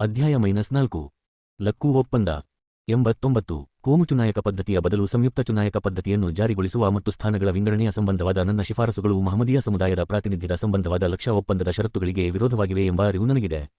ಅಧ್ಯಾಯ ಮೈನಸ್ ನಾಲ್ಕು. ಲಕ್ಕು ಒಪ್ಪಂದ. ಎಂಬತ್ತೊಂಬತ್ತು. ಕೋಮು ಚುನಾಯಕ ಪದ್ಧತಿಯ ಬದಲು ಸಂಯುಕ್ತ ಚುನಾಯಕ ಪದ್ಧತಿಯನ್ನು ಜಾರಿಗೊಳಿಸುವ ಮತ್ತು ಸ್ಥಾನಗಳ ವಿಂಗಡಣೆಯ ಸಂಬಂಧವಾದ ನನ್ನ ಶಿಫಾರಸುಗಳು ಮಹಮದೀಯ ಸಮುದಾಯದ ಪ್ರಾತಿನಿಧ್ಯದ ಸಂಬಂಧವಾದ ಲಕ್ಷ ಒಪ್ಪಂದದ ಷರತ್ತುಗಳಿಗೆ ವಿರೋಧವಾಗಿವೆ ಎಂಬ ಅರಿವು ನನಗಿದೆ.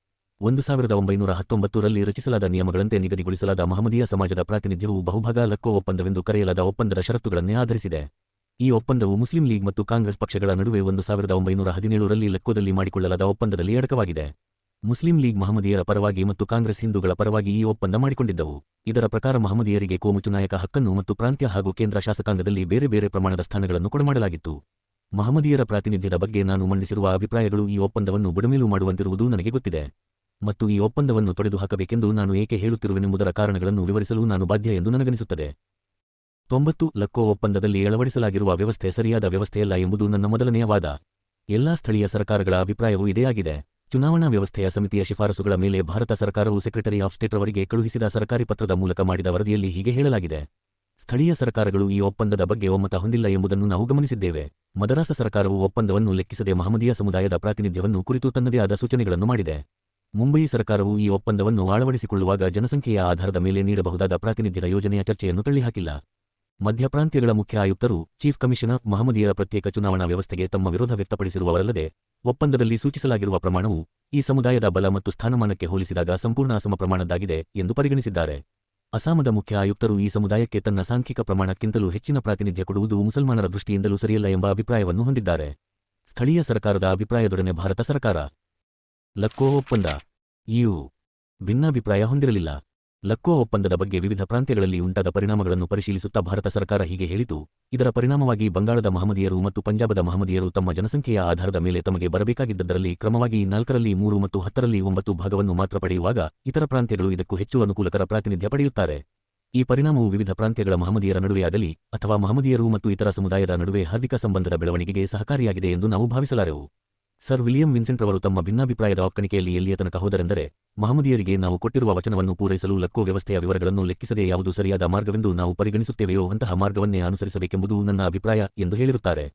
ಒಂದು ಸಾವಿರದ ಒಂಬೈನೂರ ಹತ್ತೊಂಬತ್ತರಲ್ಲಿ ರಚಿಸಲಾದ ನಿಯಮಗಳಂತೆ ನಿಗದಿಗೊಳಿಸಲಾದ ಮಹಮದೀಯ ಸಮಾಜದ ಪ್ರಾತಿನಿಧ್ಯವು ಬಹುಭಾಗ ಲಕ್ಕು ಒಪ್ಪಂದವೆಂದು ಕರೆಯಲಾದ ಒಪ್ಪಂದದ ಷರತ್ತುಗಳನ್ನೇ ಆಧರಿಸಿದೆ. ಈ ಒಪ್ಪಂದವು ಮುಸ್ಲಿಂ ಲೀಗ್ ಮತ್ತು ಕಾಂಗ್ರೆಸ್ ಪಕ್ಷಗಳ ನಡುವೆ ಒಂದು ಸಾವಿರದ ಒಂಬೈನೂರ ಹದಿನೇಳರಲ್ಲಿ ಲಕ್ಕೋದಲ್ಲಿ ಮಾಡಿಕೊಳ್ಳಲಾದ ಒಪ್ಪಂದದಲ್ಲಿ ಅಡಕವಾಗಿದೆ. ಮುಸ್ಲಿಂ ಲೀಗ್ ಮಹಮ್ಮದಿಯರ ಪರವಾಗಿ ಮತ್ತು ಕಾಂಗ್ರೆಸ್ ಹಿಂದೂಗಳ ಪರವಾಗಿ ಈ ಒಪ್ಪಂದ ಮಾಡಿಕೊಂಡಿದ್ದವು. ಇದರ ಪ್ರಕಾರ ಮಹಮ್ಮದಿಯರಿಗೆ ಕೋಮು ಚುನಾಯಕ ಹಕ್ಕನ್ನು ಮತ್ತು ಪ್ರಾಂತ್ಯ ಹಾಗೂ ಕೇಂದ್ರ ಶಾಸಕಾಂಗದಲ್ಲಿ ಬೇರೆ ಬೇರೆ ಪ್ರಮಾಣದ ಸ್ಥಾನಗಳನ್ನು ಕೊಡಮಾಡಲಾಗಿತ್ತು. ಮಹಮ್ಮದಿಯರ ಪ್ರಾತಿನಿಧ್ಯದ ಬಗ್ಗೆ ನಾನು ಮಂಡಿಸಿರುವ ಅಭಿಪ್ರಾಯಗಳು ಈ ಒಪ್ಪಂದವನ್ನು ಬುಡಮೇಲು ಮಾಡುವಂತಿರುವುದು ನನಗೆ ಗೊತ್ತಿದೆ. ಮತ್ತು ಈ ಒಪ್ಪಂದವನ್ನು ತೊಡೆದು ಹಾಕಬೇಕೆಂದು ನಾನು ಏಕೆ ಹೇಳುತ್ತಿರುವೆನೆಂಬುದರ ಕಾರಣಗಳನ್ನು ವಿವರಿಸಲು ನಾನು ಬಾಧ್ಯ ಎಂದು ನನಗನಿಸುತ್ತದೆ. ತೊಂಬತ್ತು ಲಕ್ಕೋ ಒಪ್ಪಂದದಲ್ಲಿ ಅಳವಡಿಸಲಾಗಿರುವ ವ್ಯವಸ್ಥೆ ಸರಿಯಾದ ವ್ಯವಸ್ಥೆಯಲ್ಲ ಎಂಬುದು ನನ್ನ ಮೊದಲನೆಯ ವಾದ. ಎಲ್ಲಾ ಸ್ಥಳೀಯ ಸರ್ಕಾರಗಳ ಅಭಿಪ್ರಾಯವೂ ಇದೇ ಆಗಿದೆ. ಚುನಾವಣಾ ವ್ಯವಸ್ಥೆಯ ಸಮಿತಿಯ ಶಿಫಾರಸುಗಳ ಮೇಲೆ ಭಾರತ ಸರ್ಕಾರವು ಸೆಕ್ರೆಟರಿ ಆಫ್ ಸ್ಟೇಟ್ ಅವರಿಗೆ ಕಳುಹಿಸಿದ ಸರ್ಕಾರಿ ಪತ್ರದ ಮೂಲಕ ಮಾಡಿದ ವರದಿಯಲ್ಲಿ ಹೀಗೆ ಹೇಳಲಾಗಿದೆ. ಸ್ಥಳೀಯ ಸರ್ಕಾರಗಳು ಈ ಒಪ್ಪಂದದ ಬಗ್ಗೆ ಒಮ್ಮತ ಹೊಂದಿಲ್ಲ ಎಂಬುದನ್ನು ನಾವು ಗಮನಿಸಿದ್ದೇವೆ. ಮದರಾಸ ಸರ್ಕಾರವು ಒಪ್ಪಂದವನ್ನು ಲೆಕ್ಕಿಸದೆ ಮಹಮದೀಯ ಸಮುದಾಯದ ಪ್ರಾತಿನಿಧ್ಯವನ್ನು ಕುರಿತು ತನ್ನದೇ ಆದ ಸೂಚನೆಗಳನ್ನು ಮಾಡಿದೆ. ಮುಂಬಯಿ ಸರ್ಕಾರವು ಈ ಒಪ್ಪಂದವನ್ನು ಅಳವಡಿಸಿಕೊಳ್ಳುವಾಗ ಜನಸಂಖ್ಯೆಯ ಆಧಾರದ ಮೇಲೆ ನೀಡಬಹುದಾದ ಪ್ರಾತಿನಿಧ್ಯದ ಯೋಜನೆಯ ಚರ್ಚೆಯನ್ನು ತಳ್ಳಿಹಾಕಿಲ್ಲ. ಮಧ್ಯಪ್ರಾಂತ್ಯಗಳ ಮುಖ್ಯ ಆಯುಕ್ತರು ಚೀಫ್ ಕಮಿಷನರ್ ಮಹಮದಿಯರ ಪ್ರತ್ಯೇಕ ಚುನಾವಣಾ ವ್ಯವಸ್ಥೆಗೆ ತಮ್ಮ ವಿರೋಧ ವ್ಯಕ್ತಪಡಿಸಿರುವವರಲ್ಲದೆ, ಒಪ್ಪಂದದಲ್ಲಿ ಸೂಚಿಸಲಾಗಿರುವ ಪ್ರಮಾಣವು ಈ ಸಮುದಾಯದ ಬಲ ಮತ್ತು ಸ್ಥಾನಮಾನಕ್ಕೆ ಹೋಲಿಸಿದಾಗ ಸಂಪೂರ್ಣ ಅಸಮ ಪ್ರಮಾಣದ್ದಾಗಿದೆ ಎಂದು ಪರಿಗಣಿಸಿದ್ದಾರೆ. ಅಸಾಮದ ಮುಖ್ಯ ಆಯುಕ್ತರು ಈ ಸಮುದಾಯಕ್ಕೆ ತನ್ನ ಸಾಂಖ್ಯಿಕ ಪ್ರಮಾಣಕ್ಕಿಂತಲೂ ಹೆಚ್ಚಿನ ಪ್ರಾತಿನಿಧ್ಯ ಕೊಡುವುದು ಮುಸಲ್ಮಾನರ ದೃಷ್ಟಿಯಿಂದಲೂ ಸರಿಯಲ್ಲ ಎಂಬ ಅಭಿಪ್ರಾಯವನ್ನು ಹೊಂದಿದ್ದಾರೆ. ಸ್ಥಳೀಯ ಸರ್ಕಾರದ ಅಭಿಪ್ರಾಯದೊಡನೆ ಭಾರತ ಸರ್ಕಾರ. ಲಕ್ಕೋ ಒಪ್ಪಂದ. ಇಯು. ಭಿನ್ನಾಭಿಪ್ರಾಯ ಹೊಂದಿರಲಿಲ್ಲ. ಲಕ್ಕೋ ಒಪ್ಪಂದದ ಬಗ್ಗೆ ವಿವಿಧ ಪ್ರಾಂತ್ಯಗಳಲ್ಲಿ ಉಂಟಾದ ಪರಿಣಾಮಗಳನ್ನು ಪರಿಶೀಲಿಸುತ್ತಾ ಭಾರತ ಸರ್ಕಾರ ಹೀಗೆ ಹೇಳಿತು. ಇದರ ಪರಿಣಾಮವಾಗಿ ಬಂಗಾಳದ ಮಹಮದಿಯರು ಮತ್ತು ಪಂಜಾಬದ ಮಹಮದಿಯರು ತಮ್ಮ ಜನಸಂಖ್ಯೆಯ ಆಧಾರದ ಮೇಲೆ ತಮಗೆ ಬರಬೇಕಾಗಿದ್ದದರಲ್ಲಿ ಕ್ರಮವಾಗಿ ನಾಲ್ಕರಲ್ಲಿ ಮೂರು ಮತ್ತು ಹತ್ತರಲ್ಲಿ ಒಂಬತ್ತು ಭಾಗವನ್ನು ಮಾತ್ರ ಪಡೆಯುವಾಗ ಇತರ ಪ್ರಾಂತ್ಯಗಳು ಇದಕ್ಕೂ ಹೆಚ್ಚು ಅನುಕೂಲಕರ ಪ್ರಾತಿನಿಧ್ಯ ಪಡೆಯುತ್ತಾರೆ. ಈ ಪರಿಣಾಮವು ವಿವಿಧ ಪ್ರಾಂತ್ಯಗಳ ಮಹಮದೀಯರ ನಡುವೆಯಾಗಲಿ ಅಥವಾ ಮಹಮದಿಯರು ಮತ್ತು ಇತರ ಸಮುದಾಯದ ನಡುವೆ ಹಾರ್ದಿಕ ಸಂಬಂಧದ ಬೆಳವಣಿಗೆಗೆ ಸಹಕಾರಿಯಾಗಿದೆ ಎಂದು ನಾವು ಭಾವಿಸಲಾರೆವು. ಸರ್ ವಿಲಿಯಂ ವಿನ್ಸೆಂಟ್ ರವರು ತಮ್ಮ ಭಿನ್ನಾಭಿಪ್ರಾಯದ ಒಕ್ಕಣಿಕೆಯಲ್ಲಿ ಎಲ್ಲಿಯ ತನಕ ಹೋದರೆಂದರೆ, ಮಹಮದಿಯರಿಗೆ ನಾವು ಕೊಟ್ಟಿರುವ ವಚನವನ್ನು ಪೂರೈಸಲು ಲಕ್ಕೋ ವ್ಯವಸ್ಥೆಯ ವಿವರಗಳನ್ನು ಲೆಕ್ಕಿಸದೆ ಯಾವುದು ಸರಿಯಾದ ಮಾರ್ಗವೆಂದು ನಾವು ಪರಿಗಣಿಸುತ್ತೇವೆಯೋ ಅಂತಹ ಮಾರ್ಗವನ್ನೇ ಅನುಸರಿಸಬೇಕೆಂಬುದು ನನ್ನ ಅಭಿಪ್ರಾಯ ಎಂದು ಹೇಳಿರುತ್ತಾರೆ.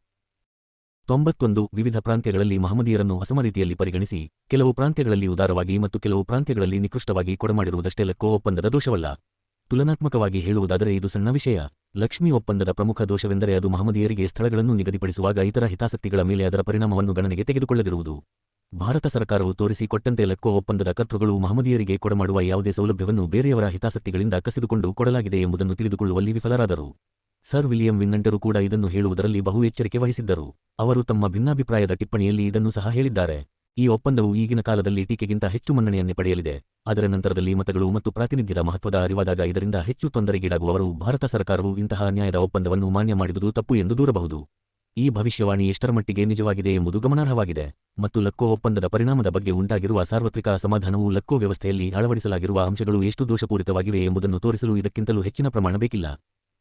ತೊಂಬತ್ತೊಂದು ವಿವಿಧ ಪ್ರಾಂತ್ಯಗಳಲ್ಲಿ ಮಹಮದಿಯರನ್ನು ಹೊಸಮ ರೀತಿಯಲ್ಲಿ ಪರಿಗಣಿಸಿ, ಕೆಲವು ಪ್ರಾಂತ್ಯಗಳಲ್ಲಿ ಉದಾರವಾಗಿ ಮತ್ತು ಕೆಲವು ಪ್ರಾಂತ್ಯಗಳಲ್ಲಿ ನಿಕೃಷ್ಟವಾಗಿ ಕೊಡಮಾಡಿರುವುದಷ್ಟೇ ಲಕ್ಕೋ ಒಪ್ಪಂದದ ದೋಷವಲ್ಲ. ತುಲನಾತ್ಮಕವಾಗಿ ಹೇಳುವುದಾದರೆ ಇದು ಸಣ್ಣ ವಿಷಯ. ಲಕ್ಷ್ಮಿ ಒಪ್ಪಂದದ ಪ್ರಮುಖ ದೋಷವೆಂದರೆ ಅದು ಮಹಮ್ಮದಿಯರಿಗೆ ಸ್ಥಳಗಳನ್ನು ನಿಗದಿಪಡಿಸುವಾಗ ಇತರ ಹಿತಾಸಕ್ತಿಗಳ ಮೇಲೆ ಅದರ ಪರಿಣಾಮವನ್ನು ಗಣನೆಗೆ ತೆಗೆದುಕೊಳ್ಳದಿರುವುದು. ಭಾರತ ಸರ್ಕಾರವು ತೋರಿಸಿಕೊಟ್ಟಂತೆ ಲಕ್ಕೋ ಒಪ್ಪಂದದ ಕರ್ತೃಗಳು ಮಹಮ್ಮದಿಯರಿಗೆ ಕೊಡಮಾಡುವ ಯಾವುದೇ ಸೌಲಭ್ಯವನ್ನು ಬೇರೆಯವರ ಹಿತಾಸಕ್ತಿಗಳಿಂದ ಕಸಿದುಕೊಂಡು ಕೊಡಲಾಗಿದೆ ಎಂಬುದನ್ನು ತಿಳಿದುಕೊಳ್ಳುವಲ್ಲಿ ವಿಫಲರಾದರು. ಸರ್ ವಿಲಿಯಂ ವಿನ್ನಂಟರು ಕೂಡ ಇದನ್ನು ಹೇಳುವುದರಲ್ಲಿ ಬಹು ಎಚ್ಚರಿಕೆ ವಹಿಸಿದ್ದರು. ಅವರು ತಮ್ಮ ಭಿನ್ನಾಭಿಪ್ರಾಯದ ಟಿಪ್ಪಣಿಯಲ್ಲಿ ಇದನ್ನು ಸಹ ಹೇಳಿದ್ದಾರೆ. ಈ ಒಪ್ಪಂದವು ಈಗಿನ ಕಾಲದಲ್ಲಿ ಟೀಕೆಗಿಂತ ಹೆಚ್ಚು ಮನ್ನಣೆಯನ್ನೇ ಪಡೆಯಲಿದೆ. ಅದರ ನಂತರದಲ್ಲಿ ಮತಗಳು ಮತ್ತು ಪ್ರಾತಿನಿಧ್ಯದ ಮಹತ್ವದ ಅರಿವಾದಾಗ ಇದರಿಂದ ಹೆಚ್ಚು ತೊಂದರೆಗೀಡಾಗುವವರು ಭಾರತ ಸರ್ಕಾರವು ಇಂತಹ ಅನ್ಯಾಯದ ಒಪ್ಪಂದವನ್ನು ಮಾನ್ಯ ಮಾಡಿದುದು ತಪ್ಪು ಎಂದು ದೂರಬಹುದು. ಈ ಭವಿಷ್ಯವಾಣಿ ಎಷ್ಟರ ಮಟ್ಟಿಗೆ ನಿಜವಾಗಿದೆ ಎಂಬುದು ಗಮನಾರ್ಹವಾಗಿದೆ. ಮತ್ತು ಲಕ್ಕೋ ಒಪ್ಪಂದದ ಪರಿಣಾಮದ ಬಗ್ಗೆ ಉಂಟಾಗಿರುವ ಸಾರ್ವತ್ರಿಕ ಅಸಮಾಧಾನವು ಲಕ್ಕೋ ವ್ಯವಸ್ಥೆಯಲ್ಲಿ ಅಳವಡಿಸಲಾಗಿರುವ ಅಂಶಗಳು ಎಷ್ಟು ದೋಷಪೂರಿತವಾಗಿವೆ ಎಂಬುದನ್ನು ತೋರಿಸಲು ಇದಕ್ಕಿಂತಲೂ ಹೆಚ್ಚಿನ ಪ್ರಮಾಣ ಬೇಕಿಲ್ಲ.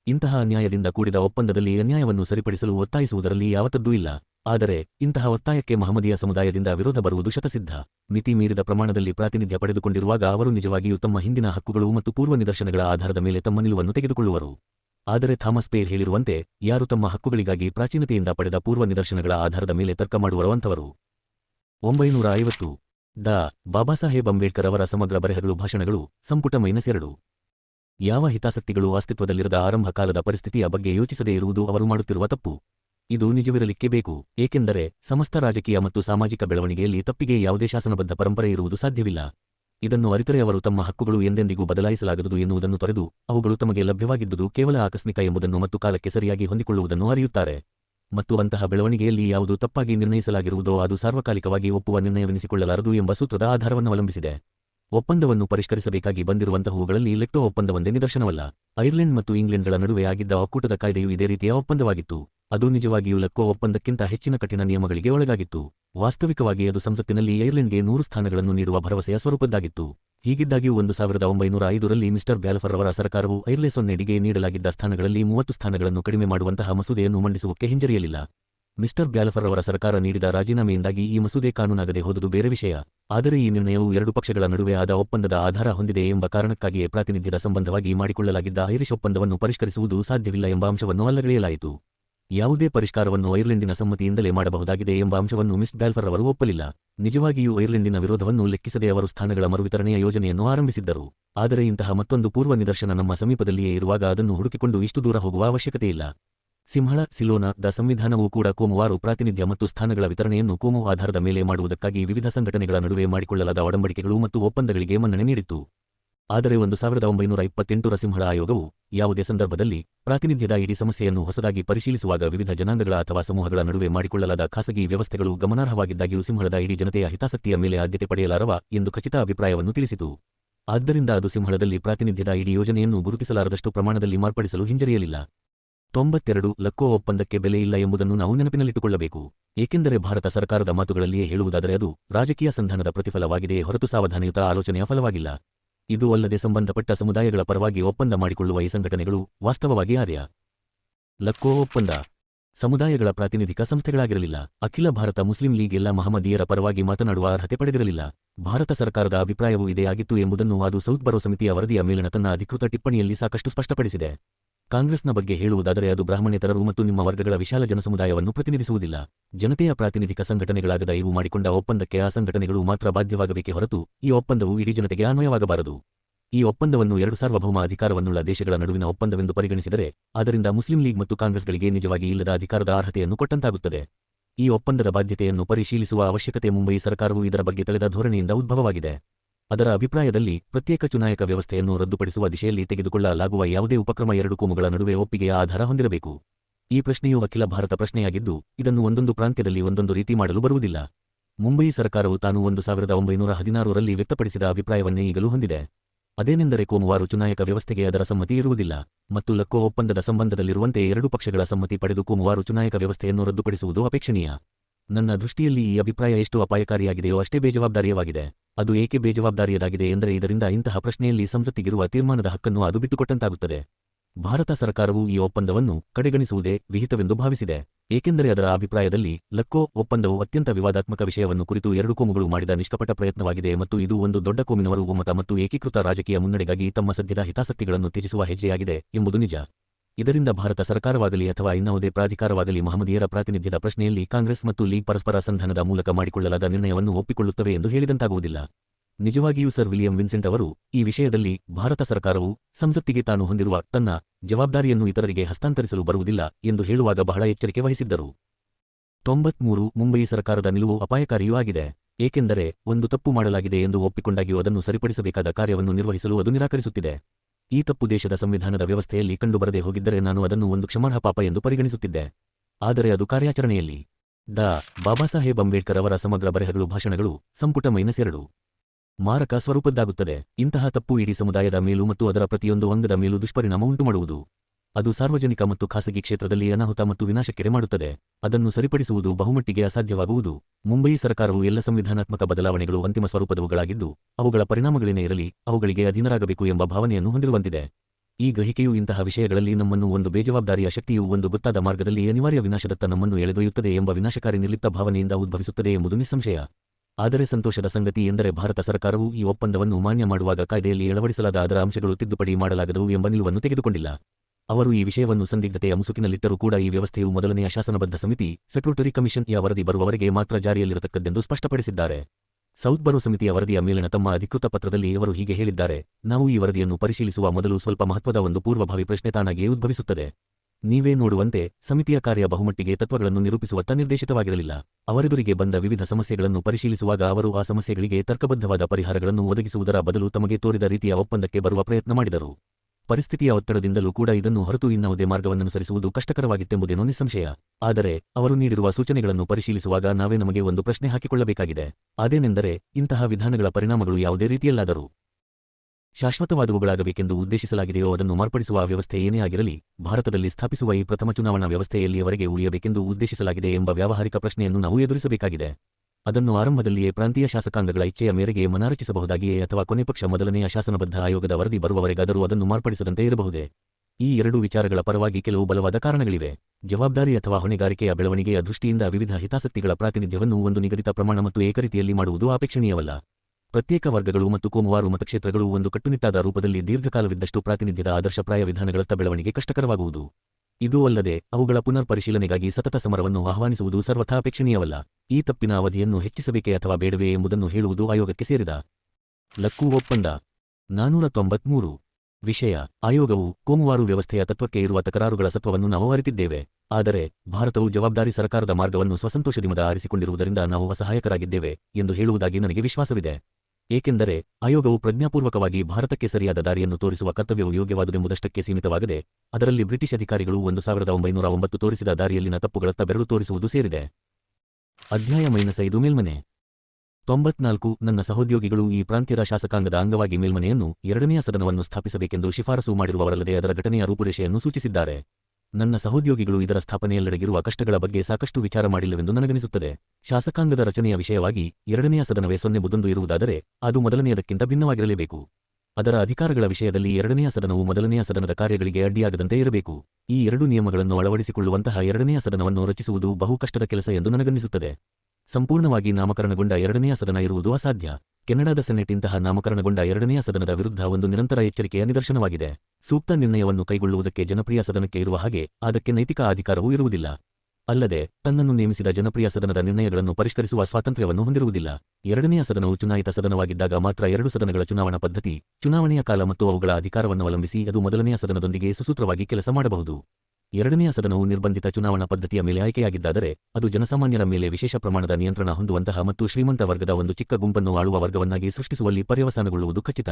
ಇಂತಹ ಅನ್ಯಾಯದಿಂದ ಕೂಡಿದ ಒಪ್ಪಂದದಲ್ಲಿ ಅನ್ಯಾಯವನ್ನು ಸರಿಪಡಿಸಲು ಒತ್ತಾಯಿಸುವುದರಲ್ಲಿ ಯಾವತ್ತದ್ದೂ ಇಲ್ಲ. ಆದರೆ, ಇಂತಹ ಒತ್ತಾಯಕ್ಕೆ ಮಹಮದಿಯ ಸಮುದಾಯದಿಂದ ವಿರೋಧ ಬರುವುದು ಶತಸಿದ್ಧ. ಮಿತಿ ಮೀರಿದ ಪ್ರಮಾಣದಲ್ಲಿ ಪ್ರಾತಿನಿಧ್ಯ ಪಡೆದುಕೊಂಡಿರುವಾಗ ಅವರು ನಿಜವಾಗಿಯೂ ತಮ್ಮ ಹಿಂದಿನ ಹಕ್ಕುಗಳು ಮತ್ತು ಪೂರ್ವ ನಿದರ್ಶನಗಳ ಆಧಾರದ ಮೇಲೆ ತಮ್ಮ ನಿಲುವನ್ನು ತೆಗೆದುಕೊಳ್ಳುವರು. ಆದರೆ ಥಾಮಸ್ ಪೇರ್ ಹೇಳಿರುವಂತೆ, ಯಾರು ತಮ್ಮ ಹಕ್ಕುಗಳಿಗಾಗಿ ಪ್ರಾಚೀನತೆಯಿಂದ ಪಡೆದ ಪೂರ್ವ ನಿದರ್ಶನಗಳ ಆಧಾರದ ಮೇಲೆ ತರ್ಕ ಮಾಡುವರುವಂಥವರು ಒಂಬೈನೂರ ಐವತ್ತು ಡಾ ಬಾಬಾಸಾಹೇಬ್ ಅಂಬೇಡ್ಕರ್ ಅವರ ಸಮಗ್ರ ಬರೆಹಗಳು ಭಾಷಣಗಳು ಸಂಪುಟ ಮೈನಸ್ ಎರಡು. ಯಾವ ಹಿತಾಸಕ್ತಿಗಳು ಅಸ್ತಿತ್ವದಲ್ಲಿರದ ಆರಂಭ ಕಾಲದ ಪರಿಸ್ಥಿತಿಯ ಬಗ್ಗೆ ಯೋಚಿಸದೇ ಇರುವುದು ಅವರು ಮಾಡುತ್ತಿರುವ ತಪ್ಪು. ಇದು ನಿಜವಿರಲಿಕ್ಕೆ ಬೇಕು, ಏಕೆಂದರೆ ಸಮಸ್ತ ರಾಜಕೀಯ ಮತ್ತು ಸಾಮಾಜಿಕ ಬೆಳವಣಿಗೆಯಲ್ಲಿ ತಪ್ಪಿಗೆ ಯಾವುದೇ ಶಾಸನಬದ್ಧ ಪರಂಪರೆ ಇರುವುದು ಸಾಧ್ಯವಿಲ್ಲ. ಇದನ್ನು ಅರಿತರೆ ಅವರು ತಮ್ಮ ಹಕ್ಕುಗಳು ಎಂದೆಂದಿಗೂ ಬದಲಾಯಿಸಲಾಗದು ಎನ್ನುವುದನ್ನು ತೊರೆದು, ಅವುಗಳು ತಮಗೆ ಲಭ್ಯವಾಗಿದ್ದುದು ಕೇವಲ ಆಕಸ್ಮಿಕ ಎಂಬುದನ್ನು ಮತ್ತು ಕಾಲಕ್ಕೆ ಸರಿಯಾಗಿ ಹೊಂದಿಕೊಳ್ಳುವುದನ್ನು ಅರಿಯುತ್ತಾರೆ. ಮತ್ತು ಅಂತಹ ಬೆಳವಣಿಗೆಯಲ್ಲಿ ಯಾವುದು ತಪ್ಪಾಗಿ ನಿರ್ಣಯಿಸಲಾಗಿರುವುದೋ ಅದು ಸಾರ್ವಕಾಲಿಕವಾಗಿ ಒಪ್ಪುವ ನಿರ್ಣಯವೆನಿಸಿಕೊಳ್ಳಲಾರದು ಎಂಬ ಸೂತ್ರದ ಆಧಾರವನ್ನು ಅವಲಂಬಿಸಿದೆ. ಒಪ್ಪಂದವನ್ನು ಪರಿಷ್ಕರಿಸಬೇಕಾಗಿ ಬಂದಿರುವಂತಹವುಗಳಲ್ಲಿ ಲೆಕ್ಟೋ ಒಪ್ಪಂದವೊಂದೇ ನಿದರ್ಶನವಲ್ಲ. ಐರ್ಲೆಂಡ್ ಮತ್ತು ಇಂಗ್ಲೆಂಡ್ಗಳ ನಡುವೆ ಆಗಿದ್ದ ಒಕ್ಕೂಟದ ಕಾಯ್ದೆಯು ಇದೇ ರೀತಿಯ ಒಪ್ಪಂದವಾಗಿತ್ತು. ಅದು ನಿಜವಾಗಿಯೂ ಲಕ್ಕೋ ಒಪ್ಪಂದಕ್ಕಿಂತ ಹೆಚ್ಚಿನ ಕಠಿಣ ನಿಯಮಗಳಿಗೆ ಒಳಗಾಗಿತ್ತು. ವಾಸ್ತವಿಕವಾಗಿ ಅದು ಸಂಸತ್ತಿನಲ್ಲಿ ಐರ್ಲೆಂಡ್ಗೆ ನೂರು ಸ್ಥಾನಗಳನ್ನು ನೀಡುವ ಭರವಸೆಯ ಸ್ವರೂಪದ್ದಾಗಿತ್ತು. ಹೀಗಿದ್ದಾಗಿಯೂ ಒಂದು ಸಾವಿರದ ಒಂಬೈನೂರ ಐದರಲ್ಲಿ ಮಿಸ್ಟರ್ ಬ್ಯಾಲ್ಫರ್ ಅವರ ಸರ್ಕಾರವು ಐರ್ಲೆ ಸೊನ್ನೆಡಿಗೆ ನೀಡಲಾಗಿದ್ದ ಸ್ಥಾನಗಳಲ್ಲಿ ಮೂವತ್ತು ಸ್ಥಾನಗಳನ್ನು ಕಡಿಮೆ ಮಾಡುವಂತಹ ಮಸೂದೆಯನ್ನು ಮಂಡಿಸುವಕ್ಕೆ ಹಿಂಜರಿಯಲಿಲ್ಲ. ಮಿಸ್ಟರ್ ಬ್ಯಾಲಫರ್ ಅವರ ಸರ್ಕಾರ ನೀಡಿದ ರಾಜೀನಾಮೆಯಿಂದಾಗಿ ಈ ಮಸೂದೆ ಕಾನೂನಾಗದೆ ಹೋದುದು ಬೇರೆ ವಿಷಯ. ಆದರೆ ಈ ನಿರ್ಣಯವು ಎರಡು ಪಕ್ಷಗಳ ನಡುವೆ ಆದ ಒಪ್ಪಂದದ ಆಧಾರ ಹೊಂದಿದೆ ಎಂಬ ಕಾರಣಕ್ಕಾಗಿಯೇ ಪ್ರಾತಿನಿಧ್ಯದ ಸಂಬಂಧವಾಗಿ ಮಾಡಿಕೊಳ್ಳಲಾಗಿದ್ದ ಐರಿಷ್ ಒಪ್ಪಂದವನ್ನು ಪರಿಷ್ಕರಿಸುವುದು ಸಾಧ್ಯವಿಲ್ಲ ಎಂಬ ಅಂಶವನ್ನು ಅಲ್ಲಗಳೆಯಲಾಯಿತು. ಯಾವುದೇ ಪರಿಷ್ಕಾರವನ್ನು ಐರ್ಲೆಂಡಿನ ಸಮ್ಮತಿಯಿಂದಲೇ ಮಾಡಬಹುದಾಗಿದೆ ಎಂಬ ಅಂಶವನ್ನು ಮಿಸ್ ಬ್ಯಾಲ್ಫರ್ ಅವರು ಒಪ್ಪಲಿಲ್ಲ. ನಿಜವಾಗಿಯೂ ಐರ್ಲೆಂಡಿನ ವಿರೋಧವನ್ನು ಲೆಕ್ಕಿಸದೆ ಅವರು ಸ್ಥಾನಗಳ ಮರುವಿತರಣೆಯ ಯೋಜನೆಯನ್ನು ಆರಂಭಿಸಿದ್ದರು. ಆದರೆ ಇಂತಹ ಮತ್ತೊಂದು ಪೂರ್ವ ನಿದರ್ಶನ ನಮ್ಮ ಸಮೀಪದಲ್ಲಿಯೇ ಇರುವಾಗ ಅದನ್ನು ಹುಡುಕಿಕೊಂಡು ಇಷ್ಟು ದೂರ ಹೋಗುವ ಅವಶ್ಯಕತೆಯಿಲ್ಲ. ಸಿಂಹಳ, ಸಿಲೋನ ದ ಸಂವಿಧಾನವೂ ಕೂಡ ಕೋಮುವಾರು ಪ್ರಾತಿನಿಧ್ಯ ಮತ್ತು ಸ್ಥಾನಗಳ ವಿತರಣೆಯನ್ನು ಕೋಮು ಆಧಾರದ ಮೇಲೆ ಮಾಡುವುದಕ್ಕಾಗಿ ವಿವಿಧ ಸಂಘಟನೆಗಳ ನಡುವೆ ಮಾಡಿಕೊಳ್ಳಲಾದ ಒಡಂಬಡಿಕೆಗಳು ಮತ್ತು ಒಪ್ಪಂದಗಳಿಗೆ ಮನ್ನಣೆ ನೀಡಿತ್ತು. ಆದರೆ ಒಂದು ಸಾವಿರದ ಒಂಬೈನೂರ ಇಪ್ಪತ್ತೆಂಟರ ಸಿಂಹಳ ಆಯೋಗವು ಯಾವುದೇ ಸಂದರ್ಭದಲ್ಲಿ ಪ್ರಾತಿನಿಧ್ಯದ ಇಡೀ ಸಮಸ್ಯೆಯನ್ನು ಹೊಸದಾಗಿ ಪರಿಶೀಲಿಸುವಾಗ ವಿವಿಧ ಜನಾಂಗಗಳ ಅಥವಾ ಸಮೂಹಗಳ ನಡುವೆ ಮಾಡಿಕೊಳ್ಳಲಾದ ಖಾಸಗಿ ವ್ಯವಸ್ಥೆಗಳು ಗಮನಾರ್ಹವಾಗಿದ್ದಾಗಿಯೂ ಸಿಂಹಳದ ಇಡೀ ಜನತೆಯ ಹಿತಾಸಕ್ತಿಯ ಮೇಲೆ ಆದ್ಯತೆ ಪಡೆಯಲಾರವ ಎಂದು ಖಚಿತ ಅಭಿಪ್ರಾಯವನ್ನು ತಿಳಿಸಿತು. ಆದ್ದರಿಂದ ಅದು ಸಿಂಹಳದಲ್ಲಿ ಪ್ರಾತಿನಿಧ್ಯದ ಇಡೀ ಯೋಜನೆಯನ್ನು ಗುರುತಿಸಲಾರದಷ್ಟು ಪ್ರಮಾಣದಲ್ಲಿ ಮಾರ್ಪಡಿಸಲು ಹಿಂಜರಿಯಲಿಲ್ಲ. ತೊಂಬತ್ತೆರಡು ಲಕ್ಕೋ ಒಪ್ಪಂದಕ್ಕೆ ಬೆಲೆ ಇಲ್ಲ ಎಂಬುದನ್ನು ನಾವು ನೆನಪಿನಲ್ಲಿಟ್ಟುಕೊಳ್ಳಬೇಕು. ಏಕೆಂದರೆ ಭಾರತ ಸರ್ಕಾರದ ಮಾತುಗಳಲ್ಲಿಯೇ ಹೇಳುವುದಾದರೆ ಅದು ರಾಜಕೀಯ ಸಂಧಾನದ ಪ್ರತಿಫಲವಾಗಿದೆಯೇ ಹೊರತು ಸಾವಧಾನಯುತ ಆಲೋಚನೆಯ ಫಲವಾಗಿಲ್ಲ. ಇದು ಅಲ್ಲದೆ ಸಂಬಂಧಪಟ್ಟ ಸಮುದಾಯಗಳ ಪರವಾಗಿ ಒಪ್ಪಂದ ಮಾಡಿಕೊಳ್ಳುವ ಈ ಸಂಘಟನೆಗಳು ವಾಸ್ತವವಾಗಿ ಆರ್ಯ. ಲಕ್ಕೋ ಒಪ್ಪಂದ. ಸಮುದಾಯಗಳ ಪ್ರಾತಿನಿಧಿಕ ಸಂಸ್ಥೆಗಳಾಗಿರಲಿಲ್ಲ. ಅಖಿಲ ಭಾರತ ಮುಸ್ಲಿಂ ಲೀಗ್ ಎಲ್ಲ ಮಹಮ್ಮದೀಯರ ಪರವಾಗಿ ಮಾತನಾಡುವ ಅರ್ಹತೆ ಪಡೆದಿರಲಿಲ್ಲ. ಭಾರತ ಸರ್ಕಾರದ ಅಭಿಪ್ರಾಯವೂ ಇದೇ ಆಗಿತ್ತು ಎಂಬುದನ್ನು ಅದು ಸೌತ್ ಬರೋ ಸಮಿತಿಯ ವರದಿಯ ಮೇಲಿನ ತನ್ನ ಅಧಿಕೃತ ಟಿಪ್ಪಣಿಯಲ್ಲಿ ಸಾಕಷ್ಟು ಸ್ಪಷ್ಟಪಡಿಸಿದೆ. ಕಾಂಗ್ರೆಸ್ನ ಬಗ್ಗೆ ಹೇಳುವುದಾದರೆ ಅದು ಬ್ರಾಹ್ಮಣೇತರರು ಮತ್ತು ನಿಮ್ಮ ವರ್ಗಗಳ ವಿಶಾಲ ಜನಸಮುದಾಯವನ್ನು ಪ್ರತಿನಿಧಿಸುವುದಿಲ್ಲ. ಜನತೆಯ ಪ್ರಾತಿನಿಧಿಕ ಸಂಘಟನೆಗಳಾಗದ ಇವು ಮಾಡಿಕೊಂಡ ಒಪ್ಪಂದಕ್ಕೆ ಆ ಸಂಘಟನೆಗಳು ಮಾತ್ರ ಬಾಧ್ಯವಾಗಬೇಕೇ ಹೊರತು, ಈ ಒಪ್ಪಂದವು ಇಡೀ ಜನತೆಗೆ ಅನ್ವಯವಾಗಬಾರದು. ಈ ಒಪ್ಪಂದವನ್ನು ಎರಡು ಸಾರ್ವಭೌಮ ಅಧಿಕಾರವನ್ನುಳ್ಳ ದೇಶಗಳ ನಡುವಿನ ಒಪ್ಪಂದವೆಂದು ಪರಿಗಣಿಸಿದರೆ, ಅದರಿಂದ ಮುಸ್ಲಿಂ ಲೀಗ್ ಮತ್ತು ಕಾಂಗ್ರೆಸ್ಗಳಿಗೆ ನಿಜವಾಗಿ ಇಲ್ಲದ ಅಧಿಕಾರದ ಅರ್ಹತೆಯನ್ನು ಕೊಟ್ಟಂತಾಗುತ್ತದೆ. ಈ ಒಪ್ಪಂದದ ಬಾಧ್ಯತೆಯನ್ನು ಪರಿಶೀಲಿಸುವ ಅವಶ್ಯಕತೆ ಮುಂಬೈ ಸರ್ಕಾರವು ಇದರ ಬಗ್ಗೆ ತಳೆದ ಧೋರಣೆಯಿಂದ ಉದ್ಭವವಾಗಿದೆ. ಅದರ ಅಭಿಪ್ರಾಯದಲ್ಲಿ ಪ್ರತ್ಯೇಕ ಚುನಾಯಕ ವ್ಯವಸ್ಥೆಯನ್ನು ರದ್ದುಪಡಿಸುವ ದಿಶೆಯಲ್ಲಿ ತೆಗೆದುಕೊಳ್ಳಲಾಗುವ ಯಾವುದೇ ಉಪಕ್ರಮ ಎರಡು ಕೋಮುಗಳ ನಡುವೆ ಒಪ್ಪಿಗೆಯ ಆಧಾರ ಹೊಂದಿರಬೇಕು. ಈ ಪ್ರಶ್ನೆಯು ಅಖಿಲ ಭಾರತ ಪ್ರಶ್ನೆಯಾಗಿದ್ದು, ಇದನ್ನು ಒಂದೊಂದು ಪ್ರಾಂತ್ಯದಲ್ಲಿ ಒಂದೊಂದು ರೀತಿ ಮಾಡಲು ಬರುವುದಿಲ್ಲ. ಮುಂಬಯಿ ಸರ್ಕಾರವು ತಾನು ಒಂದು ಸಾವಿರದ ಒಂಬೈನೂರ ಹದಿನಾರರಲ್ಲಿ ವ್ಯಕ್ತಪಡಿಸಿದ ಅಭಿಪ್ರಾಯವನ್ನೇ ಈಗಲೂ ಹೊಂದಿದೆ. ಅದೇನೆಂದರೆ ಕೋಮುವಾರು ಚುನಾಯಕ ವ್ಯವಸ್ಥೆಗೆ ಅದರ ಸಮ್ಮತಿ ಇರುವುದಿಲ್ಲ, ಮತ್ತು ಲಕ್ಕೋ ಒಪ್ಪಂದದ ಸಂಬಂಧದಲ್ಲಿರುವಂತೆ ಎರಡು ಪಕ್ಷಗಳ ಸಮ್ಮತಿ ಪಡೆದು ಕೋಮುವಾರು ಚುನಾಯಕ ವ್ಯವಸ್ಥೆಯನ್ನು ರದ್ದುಪಡಿಸುವುದು ಅಪೇಕ್ಷಣೀಯ. ನನ್ನ ದೃಷ್ಟಿಯಲ್ಲಿ ಈ ಅಭಿಪ್ರಾಯ ಎಷ್ಟು ಅಪಾಯಕಾರಿಯಾಗಿದೆಯೋ ಅಷ್ಟೇ ಬೇಜವಾಬ್ದಾರಿಯವಾಗಿದೆ. ಅದು ಏಕೆ ಬೇಜವಾಬ್ದಾರಿಯದಾಗಿದೆ ಎಂದರೆ ಇದರಿಂದ ಇಂತಹ ಪ್ರಶ್ನೆಯಲ್ಲಿ ಸಂಸತ್ತಿಗಿರುವ ತೀರ್ಮಾನದ ಹಕ್ಕನ್ನು ಅದು ಬಿಟ್ಟುಕೊಟ್ಟಂತಾಗುತ್ತದೆ. ಭಾರತ ಸರ್ಕಾರವು ಈ ಒಪ್ಪಂದವನ್ನು ಕಡೆಗಣಿಸುವುದೇ ವಿಹಿತವೆಂದು ಭಾವಿಸಿದೆ. ಏಕೆಂದರೆ ಅದರ ಅಭಿಪ್ರಾಯದಲ್ಲಿ ಲಕ್ಕೋ ಒಪ್ಪಂದವು ಅತ್ಯಂತ ವಿವಾದಾತ್ಮಕ ವಿಷಯವನ್ನು ಕುರಿತು ಎರಡು ಕೋಮುಗಳು ಮಾಡಿದ ನಿಷ್ಕಪಟ ಪ್ರಯತ್ನವಾಗಿದೆ ಮತ್ತು ಇದು ಒಂದು ದೊಡ್ಡ ಕೋಮಿನವರು ಒಮ್ಮತ ಮತ್ತು ಏಕೀಕೃತ ರಾಜಕೀಯ ಮುನ್ನಡೆಗಾಗಿ ತಮ್ಮ ಸದ್ಯದ ಹಿತಾಸಕ್ತಿಗಳನ್ನು ತ್ಯಜಿಸುವ ಹೆಜ್ಜೆಯಾಗಿದೆ ಎಂಬುದು ನಿಜ. ಇದರಿಂದ ಭಾರತ ಸರ್ಕಾರವಾಗಲಿ ಅಥವಾ ಇನ್ನಾವುದೇ ಪ್ರಾಧಿಕಾರವಾಗಲಿ ಮಹಮ್ಮದಿಯರ ಪ್ರಾತಿನಿಧ್ಯದ ಪ್ರಶ್ನೆಯಲ್ಲಿ ಕಾಂಗ್ರೆಸ್ ಮತ್ತು ಲೀಗ್ ಪರಸ್ಪರ ಸಂಧಾನದ ಮೂಲಕ ಮಾಡಿಕೊಳ್ಳಲಾದ ನಿರ್ಣಯವನ್ನು ಒಪ್ಪಿಕೊಳ್ಳುತ್ತವೆ ಎಂದು ಹೇಳಿದಂತಾಗುವುದಿಲ್ಲ. ನಿಜವಾಗಿಯೂ ಸರ್ ವಿಲಿಯಂ ವಿನ್ಸೆಂಟ್ ಅವರು, ಈ ವಿಷಯದಲ್ಲಿ ಭಾರತ ಸರ್ಕಾರವು ಸಂಸತ್ತಿಗೆ ತಾನು ಹೊಂದಿರುವ ತನ್ನ ಜವಾಬ್ದಾರಿಯನ್ನು ಇತರರಿಗೆ ಹಸ್ತಾಂತರಿಸಲು ಬರುವುದಿಲ್ಲ ಎಂದು ಹೇಳುವಾಗ ಬಹಳ ಎಚ್ಚರಿಕೆ ವಹಿಸಿದ್ದರು. ತೊಂಬತ್ಮೂರು ಮುಂಬೈ ಸರ್ಕಾರದ ನಿಲುವು ಅಪಾಯಕಾರಿಯೂ ಆಗಿದೆ, ಏಕೆಂದರೆ ಒಂದು ತಪ್ಪು ಮಾಡಲಾಗಿದೆ ಎಂದು ಒಪ್ಪಿಕೊಂಡಾಗಿಯೂ ಅದನ್ನು ಸರಿಪಡಿಸಬೇಕಾದ ಕಾರ್ಯವನ್ನು ನಿರ್ವಹಿಸಲು ಅದು ನಿರಾಕರಿಸುತ್ತಿದೆ. ಈ ತಪ್ಪು ದೇಶದ ಸಂವಿಧಾನದ ವ್ಯವಸ್ಥೆಯಲ್ಲಿ ಕಂಡುಬರದೆ ಹೋಗಿದ್ದರೆ ನಾನು ಅದನ್ನು ಒಂದು ಕ್ಷಮಾರ್ಹ ಪಾಪ ಎಂದು ಪರಿಗಣಿಸುತ್ತಿದ್ದೆ. ಆದರೆ ಅದು ಕಾರ್ಯಾಚರಣೆಯಲ್ಲಿ. ಡಾ ಬಾಬಾ ಸಾಹೇಬ್ ಅಂಬೇಡ್ಕರ್ ಅವರ ಸಮಗ್ರ ಬರೆಹಗಳು ಭಾಷಣಗಳು ಸಂಪುಟ ಮೈನಸ್ ಎರಡು. ಮಾರಕ ಸ್ವರೂಪದ್ದಾಗುತ್ತದೆ. ಇಂತಹ ತಪ್ಪು ಇಡೀ ಸಮುದಾಯದ ಮೇಲೂ ಮತ್ತು ಅದರ ಪ್ರತಿಯೊಂದು ಅಂಗದ ಮೇಲೂ ದುಷ್ಪರಿಣಾಮ ಉಂಟುಮಾಡುವುದು. ಅದು ಸಾರ್ವಜನಿಕ ಮತ್ತು ಖಾಸಗಿ ಕ್ಷೇತ್ರದಲ್ಲಿ ಅನಾಹುತ ಮತ್ತು ವಿನಾಶಕ್ಕೆಡೆ ಮಾಡುತ್ತದೆ. ಅದನ್ನು ಸರಿಪಡಿಸುವುದು ಬಹುಮಟ್ಟಿಗೆ ಅಸಾಧ್ಯವಾಗುವುದು. ಮುಂಬೈ ಸರ್ಕಾರವು ಎಲ್ಲ ಸಂವಿಧಾನಾತ್ಮಕ ಬದಲಾವಣೆಗಳು ಅಂತಿಮ ಸ್ವರೂಪದವುಗಳಾಗಿದ್ದು, ಅವುಗಳ ಪರಿಣಾಮಗಳೇನೇ ಇರಲಿ, ಅವುಗಳಿಗೆ ಅಧೀನರಾಗಬೇಕು ಎಂಬ ಭಾವನೆಯನ್ನು ಹೊಂದಿರುವಂತಿದೆ. ಈ ಗ್ರಹಿಕೆಯು ಇಂತಹ ವಿಷಯಗಳಲ್ಲಿ ನಮ್ಮನ್ನು ಒಂದು ಬೇಜವಾಬ್ದಾರಿಯ ಶಕ್ತಿಯು, ಒಂದು ಗೊತ್ತಾದ ಮಾರ್ಗದಲ್ಲಿ ಅನಿವಾರ್ಯ ವಿನಾಶದತ್ತ ನಮ್ಮನ್ನು ಎಳೆದೊಯ್ಯುತ್ತದೆ ಎಂಬ ವಿನಾಶಕಾರಿ ನಿರ್ಲಿಪ್ತ ಭಾವನೆಯಿಂದ ಉದ್ಭವಿಸುತ್ತದೆ ಎಂಬುದು ನಿಸ್ಸಂಶಯ. ಆದರೆ ಸಂತೋಷದ ಸಂಗತಿ ಎಂದರೆ ಭಾರತ ಸರ್ಕಾರವು ಈ ಒಪ್ಪಂದವನ್ನು ಮಾನ್ಯ ಮಾಡುವಾಗ ಕಾಯ್ದೆಯಲ್ಲಿ ಅಳವಡಿಸಲಾದ ಅದರ ಅಂಶಗಳು ತಿದ್ದುಪಡಿ ಮಾಡಲಾಗದವು ಎಂಬ ನಿಲುವನ್ನು ತೆಗೆದುಕೊಂಡಿಲ್ಲ. ಅವರು ಈ ವಿಷಯವನ್ನು ಸಂದಿಗ್ಧತೆಯ ಮುಸುಕಿನಲ್ಲಿಟ್ಟರೂ ಕೂಡ ಈ ವ್ಯವಸ್ಥೆಯು ಮೊದಲನೆಯ ಶಾಸನಬದ್ಧ ಸಮಿತಿ, ಸೆಕ್ರೆಟರಿ ಕಮಿಷನ್ ಯ ವರದಿ ಬರುವವರೆಗೆ ಮಾತ್ರ ಜಾರಿಯಲ್ಲಿರತಕ್ಕದ್ದೆಂದು ಸ್ಪಷ್ಟಪಡಿಸಿದ್ದಾರೆ. ಸೌತ್ ಬರೋ ಸಮಿತಿಯ ವರದಿಯ ಮೇಲಿನ ತಮ್ಮ ಅಧಿಕೃತ ಪತ್ರದಲ್ಲಿ ಅವರು ಹೀಗೆ ಹೇಳಿದ್ದಾರೆ, ನಾವು ಈ ವರದಿಯನ್ನು ಪರಿಶೀಲಿಸುವ ಮೊದಲು ಸ್ವಲ್ಪ ಮಹತ್ವದ ಒಂದು ಪೂರ್ವಭಾವಿ ಪ್ರಶ್ನೆ ತಾನಾಗಿಯೇ ಉದ್ಭವಿಸುತ್ತದೆ. ನೀವೇ ನೋಡುವಂತೆ ಸಮಿತಿಯ ಕಾರ್ಯ ಬಹುಮಟ್ಟಿಗೆ ತತ್ವಗಳನ್ನು ನಿರೂಪಿಸುವತ್ತ ನಿರ್ದೇಶಿತವಾಗಿರಲಿಲ್ಲ. ಅವರೆದುರಿಗೆ ಬಂದ ವಿವಿಧ ಸಮಸ್ಯೆಗಳನ್ನು ಪರಿಶೀಲಿಸುವಾಗ ಅವರು ಆ ಸಮಸ್ಯೆಗಳಿಗೆ ತರ್ಕಬದ್ಧವಾದ ಪರಿಹಾರಗಳನ್ನು ಒದಗಿಸುವುದರ ಬದಲು ತಮಗೆ ತೋರಿದ ರೀತಿಯ ಒಪ್ಪಂದಕ್ಕೆ ಬರುವ ಪ್ರಯತ್ನ ಮಾಡಿದರು. ಪರಿಸ್ಥಿತಿಯ ಒತ್ತಡದಿಂದಲೂ ಕೂಡ ಇದನ್ನು ಹೊರತು ಇನ್ನಾವುದೇ ಮಾರ್ಗವನ್ನನುಸರಿಸುವುದು ಕಷ್ಟಕರವಾಗಿತ್ತೆಂಬುದೇನೋ ನಿಸ್ಸಂಶಯ. ಆದರೆ ಅವರು ನೀಡಿರುವ ಸೂಚನೆಗಳನ್ನು ಪರಿಶೀಲಿಸುವಾಗ ನಾವೇ ನಮಗೆ ಒಂದು ಪ್ರಶ್ನೆ ಹಾಕಿಕೊಳ್ಳಬೇಕಾಗಿದೆ. ಅದೇನೆಂದರೆ, ಇಂತಹ ವಿಧಾನಗಳ ಪರಿಣಾಮಗಳು ಯಾವುದೇ ರೀತಿಯಲ್ಲಾದರೂ ಶಾಶ್ವತವಾದವುಗಳಾಗಬೇಕೆಂದು ಉದ್ದೇಶಿಸಲಾಗಿದೆಯೋ ಅದನ್ನು ಮಾರ್ಪಡಿಸುವ ವ್ಯವಸ್ಥೆ ಏನೇ ಆಗಿರಲಿ, ಭಾರತದಲ್ಲಿ ಸ್ಥಾಪಿಸುವ ಈ ಪ್ರಥಮ ಚುನಾವಣಾ ವ್ಯವಸ್ಥೆಯಲ್ಲಿಯವರೆಗೆ ಉಳಿಯಬೇಕೆಂದು ಉದ್ದೇಶಿಸಲಾಗಿದೆ ಎಂಬ ವ್ಯಾವಹಾರಿಕ ಪ್ರಶ್ನೆಯನ್ನು ನಾವು ಎದುರಿಸಬೇಕಾಗಿದೆ. ಅದನ್ನು ಆರಂಭದಲ್ಲಿಯೇ ಪ್ರಾಂತೀಯ ಶಾಸಕಾಂಗಗಳ ಇಚ್ಛೆಯ ಮೇರೆಗೆ ಮನಾರಚಿಸಬಹುದಾಗಿಯೇ ಅಥವಾ ಕೊನೆಪಕ್ಷ ಮೊದಲನೆಯ ಶಾಸನಬದ್ಧ ಆಯೋಗದ ವರದಿ ಬರುವವರೆಗಾದರೂ ಅದನ್ನು ಮಾರ್ಪಡಿಸದಂತೆ ಇರಬಹುದೇ? ಈ ಎರಡು ವಿಚಾರಗಳ ಪರವಾಗಿ ಕೆಲವು ಬಲವಾದ ಕಾರಣಗಳಿವೆ. ಜವಾಬ್ದಾರಿ ಅಥವಾ ಹೊಣೆಗಾರಿಕೆಯ ಬೆಳವಣಿಗೆಯ ದೃಷ್ಟಿಯಿಂದ ವಿವಿಧ ಹಿತಾಸಕ್ತಿಗಳ ಪ್ರಾತಿನಿಧ್ಯವನ್ನು ಒಂದು ನಿಗದಿತ ಪ್ರಮಾಣ ಮತ್ತು ಏಕರೀತಿಯಲ್ಲಿ ಮಾಡುವುದು ಅಪೇಕ್ಷಣೀಯವಲ್ಲ. ಪ್ರತ್ಯೇಕ ವರ್ಗಗಳು ಮತ್ತು ಕೋಮುವಾರು ಮತಕ್ಷೇತ್ರಗಳು ಒಂದು ಕಟ್ಟುನಿಟ್ಟಾದ ರೂಪದಲ್ಲಿ ದೀರ್ಘಕಾಲವಿದ್ದಷ್ಟು ಪ್ರಾತಿನಿಧ್ಯದ ಆದರ್ಶಪ್ರಾಯ ವಿಧಾನಗಳತ್ತ ಬೆಳವಣಿಗೆ ಕಷ್ಟಕರವಾಗುವುದು. ಇದೂ ಅಲ್ಲದೆ, ಅವುಗಳ ಪುನರ್ ಪರಿಶೀಲನೆಗಾಗಿ ಸತತ ಸಮರವನ್ನು ಆಹ್ವಾನಿಸುವುದು ಸರ್ವಥಾಪೇಕ್ಷಣೀಯವಲ್ಲ. ಈ ತಪ್ಪಿನ ಅವಧಿಯನ್ನು ಹೆಚ್ಚಿಸಬೇಕೆ ಅಥವಾ ಬೇಡವೇ ಎಂಬುದನ್ನು ಹೇಳುವುದು ಆಯೋಗಕ್ಕೆ ಸೇರಿದ. ಲಕ್ಕು ಒಪ್ಪಂದ. ನಾನೂರ ತೊಂಬತ್ಮೂರು ವಿಷಯ. ಆಯೋಗವು ಕೋಮುವಾರು ವ್ಯವಸ್ಥೆಯ ತತ್ವಕ್ಕೆ ಇರುವ ತಕರಾರುಗಳ ಸತ್ವವನ್ನು ನಾವು ಅರಿತಿದ್ದೇವೆ. ಆದರೆ, ಭಾರತವು ಜವಾಬ್ದಾರಿ ಸರ್ಕಾರದ ಮಾರ್ಗವನ್ನು ಸ್ವಸಂತೋಷದಿಂದ ಆರಿಸಿಕೊಂಡಿರುವುದರಿಂದ ನಾವು ಅಸಹಾಯಕರಾಗಿದ್ದೇವೆ ಎಂದು ಹೇಳುವುದಾಗಿ ನನಗೆ ವಿಶ್ವಾಸವಿದೆ. ಏಕೆಂದರೆ ಆಯೋಗವು ಪ್ರಜ್ಞಾಪೂರ್ವಕವಾಗಿ ಭಾರತಕ್ಕೆ ಸರಿಯಾದ ದಾರಿಯನ್ನು ತೋರಿಸುವ ಕರ್ತವ್ಯವು ಯೋಗ್ಯವಾದುದೆಂಬುದಷ್ಟಕ್ಕೆ ಸೀಮಿತವಾಗದೆ. ಅದರಲ್ಲಿ ಬ್ರಿಟಿಷ್ ಅಧಿಕಾರಿಗಳು ಒಂದು ಸಾವಿರದ ಒಂಬೈನೂರ ಒಂಬತ್ತು ತೋರಿಸಿದ ದಾರಿಯಲ್ಲಿನ ತಪ್ಪುಗಳತ್ತ ಬೆರಳು ತೋರಿಸುವುದು ಸೇರಿದೆ. ಅಧ್ಯಾಯ ಮೈನಸ್ ಐದು ಮೇಲ್ಮನೆ. ತೊಂಬತ್ನಾಲ್ಕು, ನನ್ನ ಸಹೋದ್ಯೋಗಿಗಳು ಈ ಪ್ರಾಂತ್ಯದ ಶಾಸಕಾಂಗದ ಅಂಗವಾಗಿ ಮೇಲ್ಮನೆಯನ್ನು ಎರಡನೆಯ ಸದನವನ್ನು ಸ್ಥಾಪಿಸಬೇಕೆಂದು ಶಿಫಾರಸು ಮಾಡಿರುವವರಲ್ಲದೆ ಅದರ ಘಟನೆಯ ರೂಪುರೇಷೆಯನ್ನು ಸೂಚಿಸಿದ್ದಾರೆ. ನನ್ನ ಸಹೋದ್ಯೋಗಿಗಳು ಇದರ ಸ್ಥಾಪನೆಯಲ್ಲಡಗಿರುವ ಕಷ್ಟಗಳ ಬಗ್ಗೆ ಸಾಕಷ್ಟು ವಿಚಾರ ಮಾಡಿಲ್ಲವೆಂದು ನನಗನಿಸುತ್ತದೆ. ಶಾಸಕಾಂಗದ ರಚನೆಯ ವಿಷಯವಾಗಿ ಎರಡನೆಯ ಸದನವೇ ಸೊನ್ನೆ ಬುದೊಂದು ಇರುವುದಾದರೆ ಅದು ಮೊದಲನೆಯದಕ್ಕಿಂತ ಭಿನ್ನವಾಗಿರಲೇಬೇಕು. ಅದರ ಅಧಿಕಾರಗಳ ವಿಷಯದಲ್ಲಿ ಎರಡನೆಯ ಸದನವು ಮೊದಲನೆಯ ಸದನದ ಕಾರ್ಯಗಳಿಗೆ ಅಡ್ಡಿಯಾಗದಂತೆ ಇರಬೇಕು. ಈ ಎರಡು ನಿಯಮಗಳನ್ನು ಅಳವಡಿಸಿಕೊಳ್ಳುವಂತಹ ಎರಡನೆಯ ಸದನವನ್ನು ರಚಿಸುವುದು ಬಹು ಕಷ್ಟದ ಕೆಲಸ ಎಂದು ನನಗನ್ನಿಸುತ್ತದೆ. ಸಂಪೂರ್ಣವಾಗಿ ನಾಮಕರಣಗೊಂಡ ಎರಡನೆಯ ಸದನ ಇರುವುದು ಅಸಾಧ್ಯ. ಕೆನಡಾದ ಸೆನೆಟ್ ಇಂತಹ ನಾಮಕರಣಗೊಂಡ ಎರಡನೆಯ ಸದನದ ವಿರುದ್ಧ ಒಂದು ನಿರಂತರ ಎಚ್ಚರಿಕೆಯ ನಿದರ್ಶನವಾಗಿದೆ. ಸೂಕ್ತ ನಿರ್ಣಯವನ್ನು ಕೈಗೊಳ್ಳುವುದಕ್ಕೆ ಜನಪ್ರಿಯ ಸದನಕ್ಕೆ ಇರುವ ಹಾಗೆ ಅದಕ್ಕೆ ನೈತಿಕ ಅಧಿಕಾರವೂ ಇರುವುದಿಲ್ಲ. ಅಲ್ಲದೆ, ತನ್ನನ್ನು ನೇಮಿಸಿದ ಜನಪ್ರಿಯ ಸದನದ ನಿರ್ಣಯಗಳನ್ನು ಪರಿಷ್ಕರಿಸುವ ಸ್ವಾತಂತ್ರ್ಯವನ್ನು ಹೊಂದಿರುವುದಿಲ್ಲ. ಎರಡನೆಯ ಸದನವು ಚುನಾಯಿತ ಸದನವಾಗಿದ್ದಾಗ ಮಾತ್ರ ಎರಡು ಸದನಗಳ ಚುನಾವಣಾ ಪದ್ಧತಿ, ಚುನಾವಣೆಯ ಕಾಲ ಮತ್ತು ಅವುಗಳ ಅಧಿಕಾರವನ್ನು ಅವಲಂಬಿಸಿ ಅದು ಮೊದಲನೆಯ ಸದನದೊಂದಿಗೆ ಸುಸೂತ್ರವಾಗಿ ಕೆಲಸ ಮಾಡಬಹುದು. ಎರಡನೆಯ ಸದನವು ನಿರ್ಬಂಧಿತ ಚುನಾವಣಾ ಪದ್ಧತಿಯ ಮೇಲೆ ಆಯ್ಕೆಯಾಗಿದ್ದಾದರೆ, ಅದು ಜನಸಾಮಾನ್ಯರ ಮೇಲೆ ವಿಶೇಷ ಪ್ರಮಾಣದ ನಿಯಂತ್ರಣ ಹೊಂದುವಂತಹ ಮತ್ತು ಶ್ರೀಮಂತ ವರ್ಗದ ಒಂದು ಚಿಕ್ಕ ಗುಂಪನ್ನು ಆಳುವ ವರ್ಗವನ್ನಾಗಿ ಸೃಷ್ಟಿಸುವಲ್ಲಿ ಪರ್ಯವಸಾನಗೊಳ್ಳುವುದು ಖಚಿತ.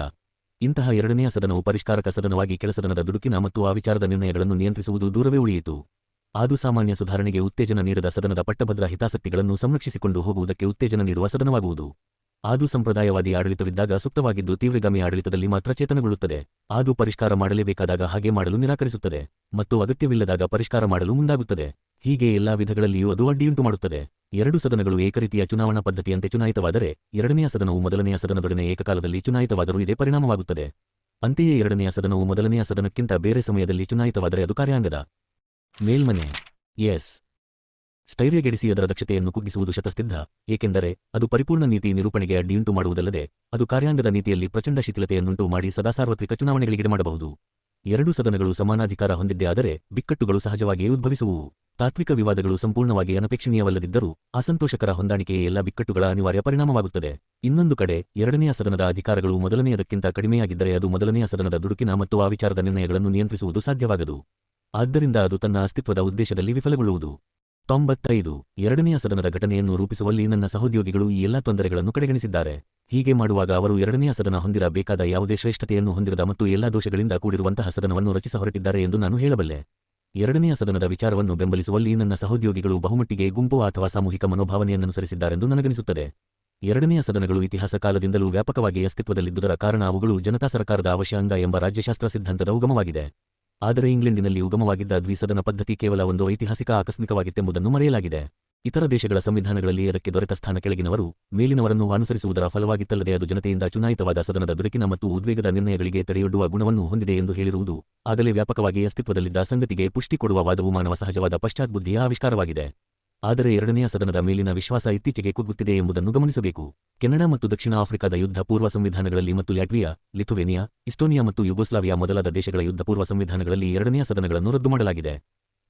ಇಂತಹ ಎರಡನೆಯ ಸದನವು ಪರಿಷ್ಕಾರಕ ಸದನವಾಗಿ ಕೆಲಸದನದ ದುಡುಕಿನ ಮತ್ತು ಆ ವಿಚಾರದ ನಿರ್ಣಯಗಳನ್ನು ನಿಯಂತ್ರಿಸುವುದು ದೂರವೇ ಉಳಿಯಿತು. ಆದು ಸಾಮಾನ್ಯ ಸುಧಾರಣೆಗೆ ಉತ್ತೇಜನ ನೀಡದ ಸದನದ ಪಟ್ಟಭದ್ರ ಹಿತಾಸಕ್ತಿಗಳನ್ನು ಸಂರಕ್ಷಿಸಿಕೊಂಡು ಹೋಗುವುದಕ್ಕೆ ಉತ್ತೇಜನ ನೀಡುವ ಸದನವಾಗುವುದು. ಅದು ಸಂಪ್ರದಾಯವಾದಿ ಆಡಳಿತವಿದ್ದಾಗ ಸೂಕ್ತವಾಗಿದ್ದು ತೀವ್ರಗಾಮಿ ಆಡಳಿತದಲ್ಲಿ ಮಾತ್ರ ಚೇತನಗೊಳ್ಳುತ್ತದೆ. ಆದು ಪರಿಷ್ಕಾರ ಮಾಡಲೇಬೇಕಾದಾಗ ಹಾಗೆ ಮಾಡಲು ನಿರಾಕರಿಸುತ್ತದೆ ಮತ್ತು ಅಗತ್ಯವಿಲ್ಲದಾಗ ಪರಿಷ್ಕಾರ ಮಾಡಲು ಮುಂದಾಗುತ್ತದೆ. ಹೀಗೆ ಎಲ್ಲಾ ವಿಧಗಳಲ್ಲಿಯೂ ಅದು ಅಡ್ಡಿಯುಂಟು ಮಾಡುತ್ತದೆ ಎರಡು ಸದನಗಳು ಏಕರೀತಿಯ ಚುನಾವಣಾ ಪದ್ಧತಿಯಂತೆ ಚುನಾಯಿತವಾದರೆ ಎರಡನೆಯ ಸದನವು ಮೊದಲನೆಯ ಸದನದೊಡನೆ ಏಕಕಾಲದಲ್ಲಿ ಚುನಾಯಿತವಾದರೂ ಇದೇ ಪರಿಣಾಮವಾಗುತ್ತದೆ. ಅಂತೆಯೇ ಎರಡನೆಯ ಸದನವು ಮೊದಲನೆಯ ಸದನಕ್ಕಿಂತ ಬೇರೆ ಸಮಯದಲ್ಲಿ ಚುನಾಯಿತವಾದರೆ ಅದು ಕಾರ್ಯಾಂಗದ ಮೇಲ್ಮನೆ. ಎಸ್. ಸ್ಥೈರ್ಯಗೆಡಿಸಿ ಅದರ ದಕ್ಷತೆಯನ್ನು ಕುಗ್ಗಿಸುವುದು ಶತಸ್ತಿದ್ಧ ಏಕೆಂದರೆ ಅದು ಪರಿಪೂರ್ಣ ನೀತಿ ನಿರೂಪಣೆಗೆ ಅಡ್ಡಿಯುಂಟು ಮಾಡುವುದಲ್ಲದೆ ಅದು ಕಾರ್ಯಾಂಗದ ನೀತಿಯಲ್ಲಿ ಪ್ರಚಂಡ ಶಿಥಿಲತೆಯನ್ನುಂಟು ಮಾಡಿ ಸದಾ ಸಾರ್ವತ್ರಿಕ ಚುನಾವಣೆಗಳಿಗೆ ಮಾಡಬಹುದು ಎರಡೂ ಸದನಗಳು ಸಮಾನಾಧಿಕಾರ ಹೊಂದಿದ್ದೇ ಆದರೆ ಬಿಕ್ಕಟ್ಟುಗಳು ಸಹಜವಾಗಿಯೇ ಉದ್ಭವಿಸುವುವು ತಾತ್ವಿಕ ವಿವಾದಗಳು ಸಂಪೂರ್ಣವಾಗಿ ಅನಪೇಕ್ಷಣೀಯವಲ್ಲದಿದ್ದರೂ ಅಸಂತೋಷಕರ ಹೊಂದಾಣಿಕೆಯೇ ಎಲ್ಲ ಬಿಕ್ಕಟ್ಟುಗಳ ಅನಿವಾರ್ಯ ಪರಿಣಾಮವಾಗುತ್ತದೆ. ಇನ್ನೊಂದು ಕಡೆ ಎರಡನೆಯ ಸದನದ ಅಧಿಕಾರಗಳು ಮೊದಲನೆಯದಕ್ಕಿಂತ ಕಡಿಮೆಯಾಗಿದ್ದರೆ ಅದು ಮೊದಲನೆಯ ಸದನದ ದುಡುಕಿನ ಮತ್ತು ಆ ವಿಚಾರದ ನಿರ್ಣಯಗಳನ್ನು ನಿಯಂತ್ರಿಸುವುದು ಸಾಧ್ಯವಾಗದು. ಆದ್ದರಿಂದ ಅದು ತನ್ನ ಅಸ್ತಿತ್ವದ ಉದ್ದೇಶದಲ್ಲಿ ವಿಫಲಗೊಳ್ಳುವುದು. ತೊಂಬತ್ತೈದು, ಎರಡನೆಯ ಸದನದ ಘಟನೆಯನ್ನು ರೂಪಿಸುವಲ್ಲಿ ನನ್ನ ಸಹೋದ್ಯೋಗಿಗಳು ಈ ಎಲ್ಲಾ ತೊಂದರೆಗಳನ್ನು ಕಡೆಗಣಿಸಿದ್ದಾರೆ. ಹೀಗೆ ಮಾಡುವಾಗ ಅವರು ಎರಡನೆಯ ಸದನ ಹೊಂದಿರಬೇಕಾದ ಯಾವುದೇ ಶ್ರೇಷ್ಠತೆಯನ್ನು ಹೊಂದಿರದ ಮತ್ತು ಎಲ್ಲಾ ದೋಷಗಳಿಂದ ಕೂಡಿರುವಂತಹ ಸದನವನ್ನು ರಚಿಸ ಹೊರಟಿದ್ದಾರೆ ಎಂದು ನಾನು ಹೇಳಬಲ್ಲೆ. ಎರಡನೆಯ ಸದನದ ವಿಚಾರವನ್ನು ಬೆಂಬಲಿಸುವಲ್ಲಿ ನನ್ನ ಸಹೋದ್ಯೋಗಿಗಳು ಬಹುಮಟ್ಟಿಗೆ ಗುಂಪು ಅಥವಾ ಸಾಮೂಹಿಕ ಮನೋಭಾವನೆಯನ್ನನುಸರಿಸಿದ್ದಾರೆಂದು ನನಗನಿಸುತ್ತದೆ. ಎರಡನೆಯ ಸದನಗಳು ಇತಿಹಾಸ ಕಾಲದಿಂದಲೂ ವ್ಯಾಪಕವಾಗಿ ಅಸ್ತಿತ್ವದಲ್ಲಿದ್ದುದರ ಕಾರಣ ಅವುಗಳು ಜನತಾ ಸರ್ಕಾರದ ಅವಶ್ಯ ಅಂಗ ಎಂಬ ರಾಜ್ಯಶಾಸ್ತ್ರ ಸಿದ್ಧಾಂತದ ಉಗಮವಾಗಿದೆ. ಆದರೆ ಇಂಗ್ಲೆಂಡಿನಲ್ಲಿ ಉಗಮವಾಗಿದ್ದ ದ್ವಿಸದನ ಪದ್ಧತಿ ಕೇವಲ ಒಂದು ಐತಿಹಾಸಿಕ ಆಕಸ್ಮಿಕವಾಗಿತ್ತೆಂಬುದನ್ನು ಮರೆಯಲಾಗಿದೆ. ಇತರ ದೇಶಗಳ ಸಂವಿಧಾನಗಳಲ್ಲಿ ಅದಕ್ಕೆ ದೊರೆತ ಸ್ಥಾನ ಕೆಳಗಿನವರು, ಮೇಲಿನವರನ್ನು ಅನುಸರಿಸುವುದರ ಫಲವಾಗಿತ್ತಲ್ಲದೆ ಅದು ಜನತೆಯಿಂದ ಚುನಾಯಿತವಾದ ಸದನದ ಬಿರುಕಿನ ಮತ್ತು ಉದ್ವೇಗದ ನಿರ್ಣಯಗಳಿಗೆ ತಡೆಯೊಡ್ಡುವ ಗುಣವನ್ನು ಹೊಂದಿದೆ ಎಂದು ಹೇಳಿರುವುದು ಆಗಲೇ ವ್ಯಾಪಕವಾಗಿ ಅಸ್ತಿತ್ವದಲ್ಲಿದ್ದ ಸಂಗತಿಗೆ ಪುಷ್ಟಿ ಕೊಡುವ ವಾದವು ಮಾನವ ಸಹಜವಾದ ಪಶ್ಚಾತ್ಬುದ್ಧಿಯ ಆವಿಷ್ಕಾರವಾಗಿದೆ. ಆದರೆ ಎರಡನೆಯ ಸದನದ ಮೇಲಿನ ವಿಶ್ವಾಸ ಇತ್ತೀಚೆಗೆ ಕುಗ್ಗುತ್ತಿದೆ ಎಂಬುದನ್ನು ಗಮನಿಸಬೇಕು. ಕೆನಡಾ ಮತ್ತು ದಕ್ಷಿಣ ಆಫ್ರಿಕಾದ ಯುದ್ಧ ಪೂರ್ವ ಸಂವಿಧಾನಗಳಲ್ಲಿ ಮತ್ತು ಲ್ಯಾಟ್ವಿಯಾ, ಲಿಥುವೇನಿಯಾ ಇಸ್ಟೋನಿಯಾ ಮತ್ತು ಯುಗೋಸ್ಲಾವಿಯಾ ಮೊದಲಾದ ದೇಶಗಳ ಯುದ್ಧ ಪೂರ್ವ ಸಂವಿಧಾನಗಳಲ್ಲಿ ಎರಡನೆಯ ಸದನಗಳನ್ನು ರದ್ದು ಮಾಡಲಾಗಿದೆ.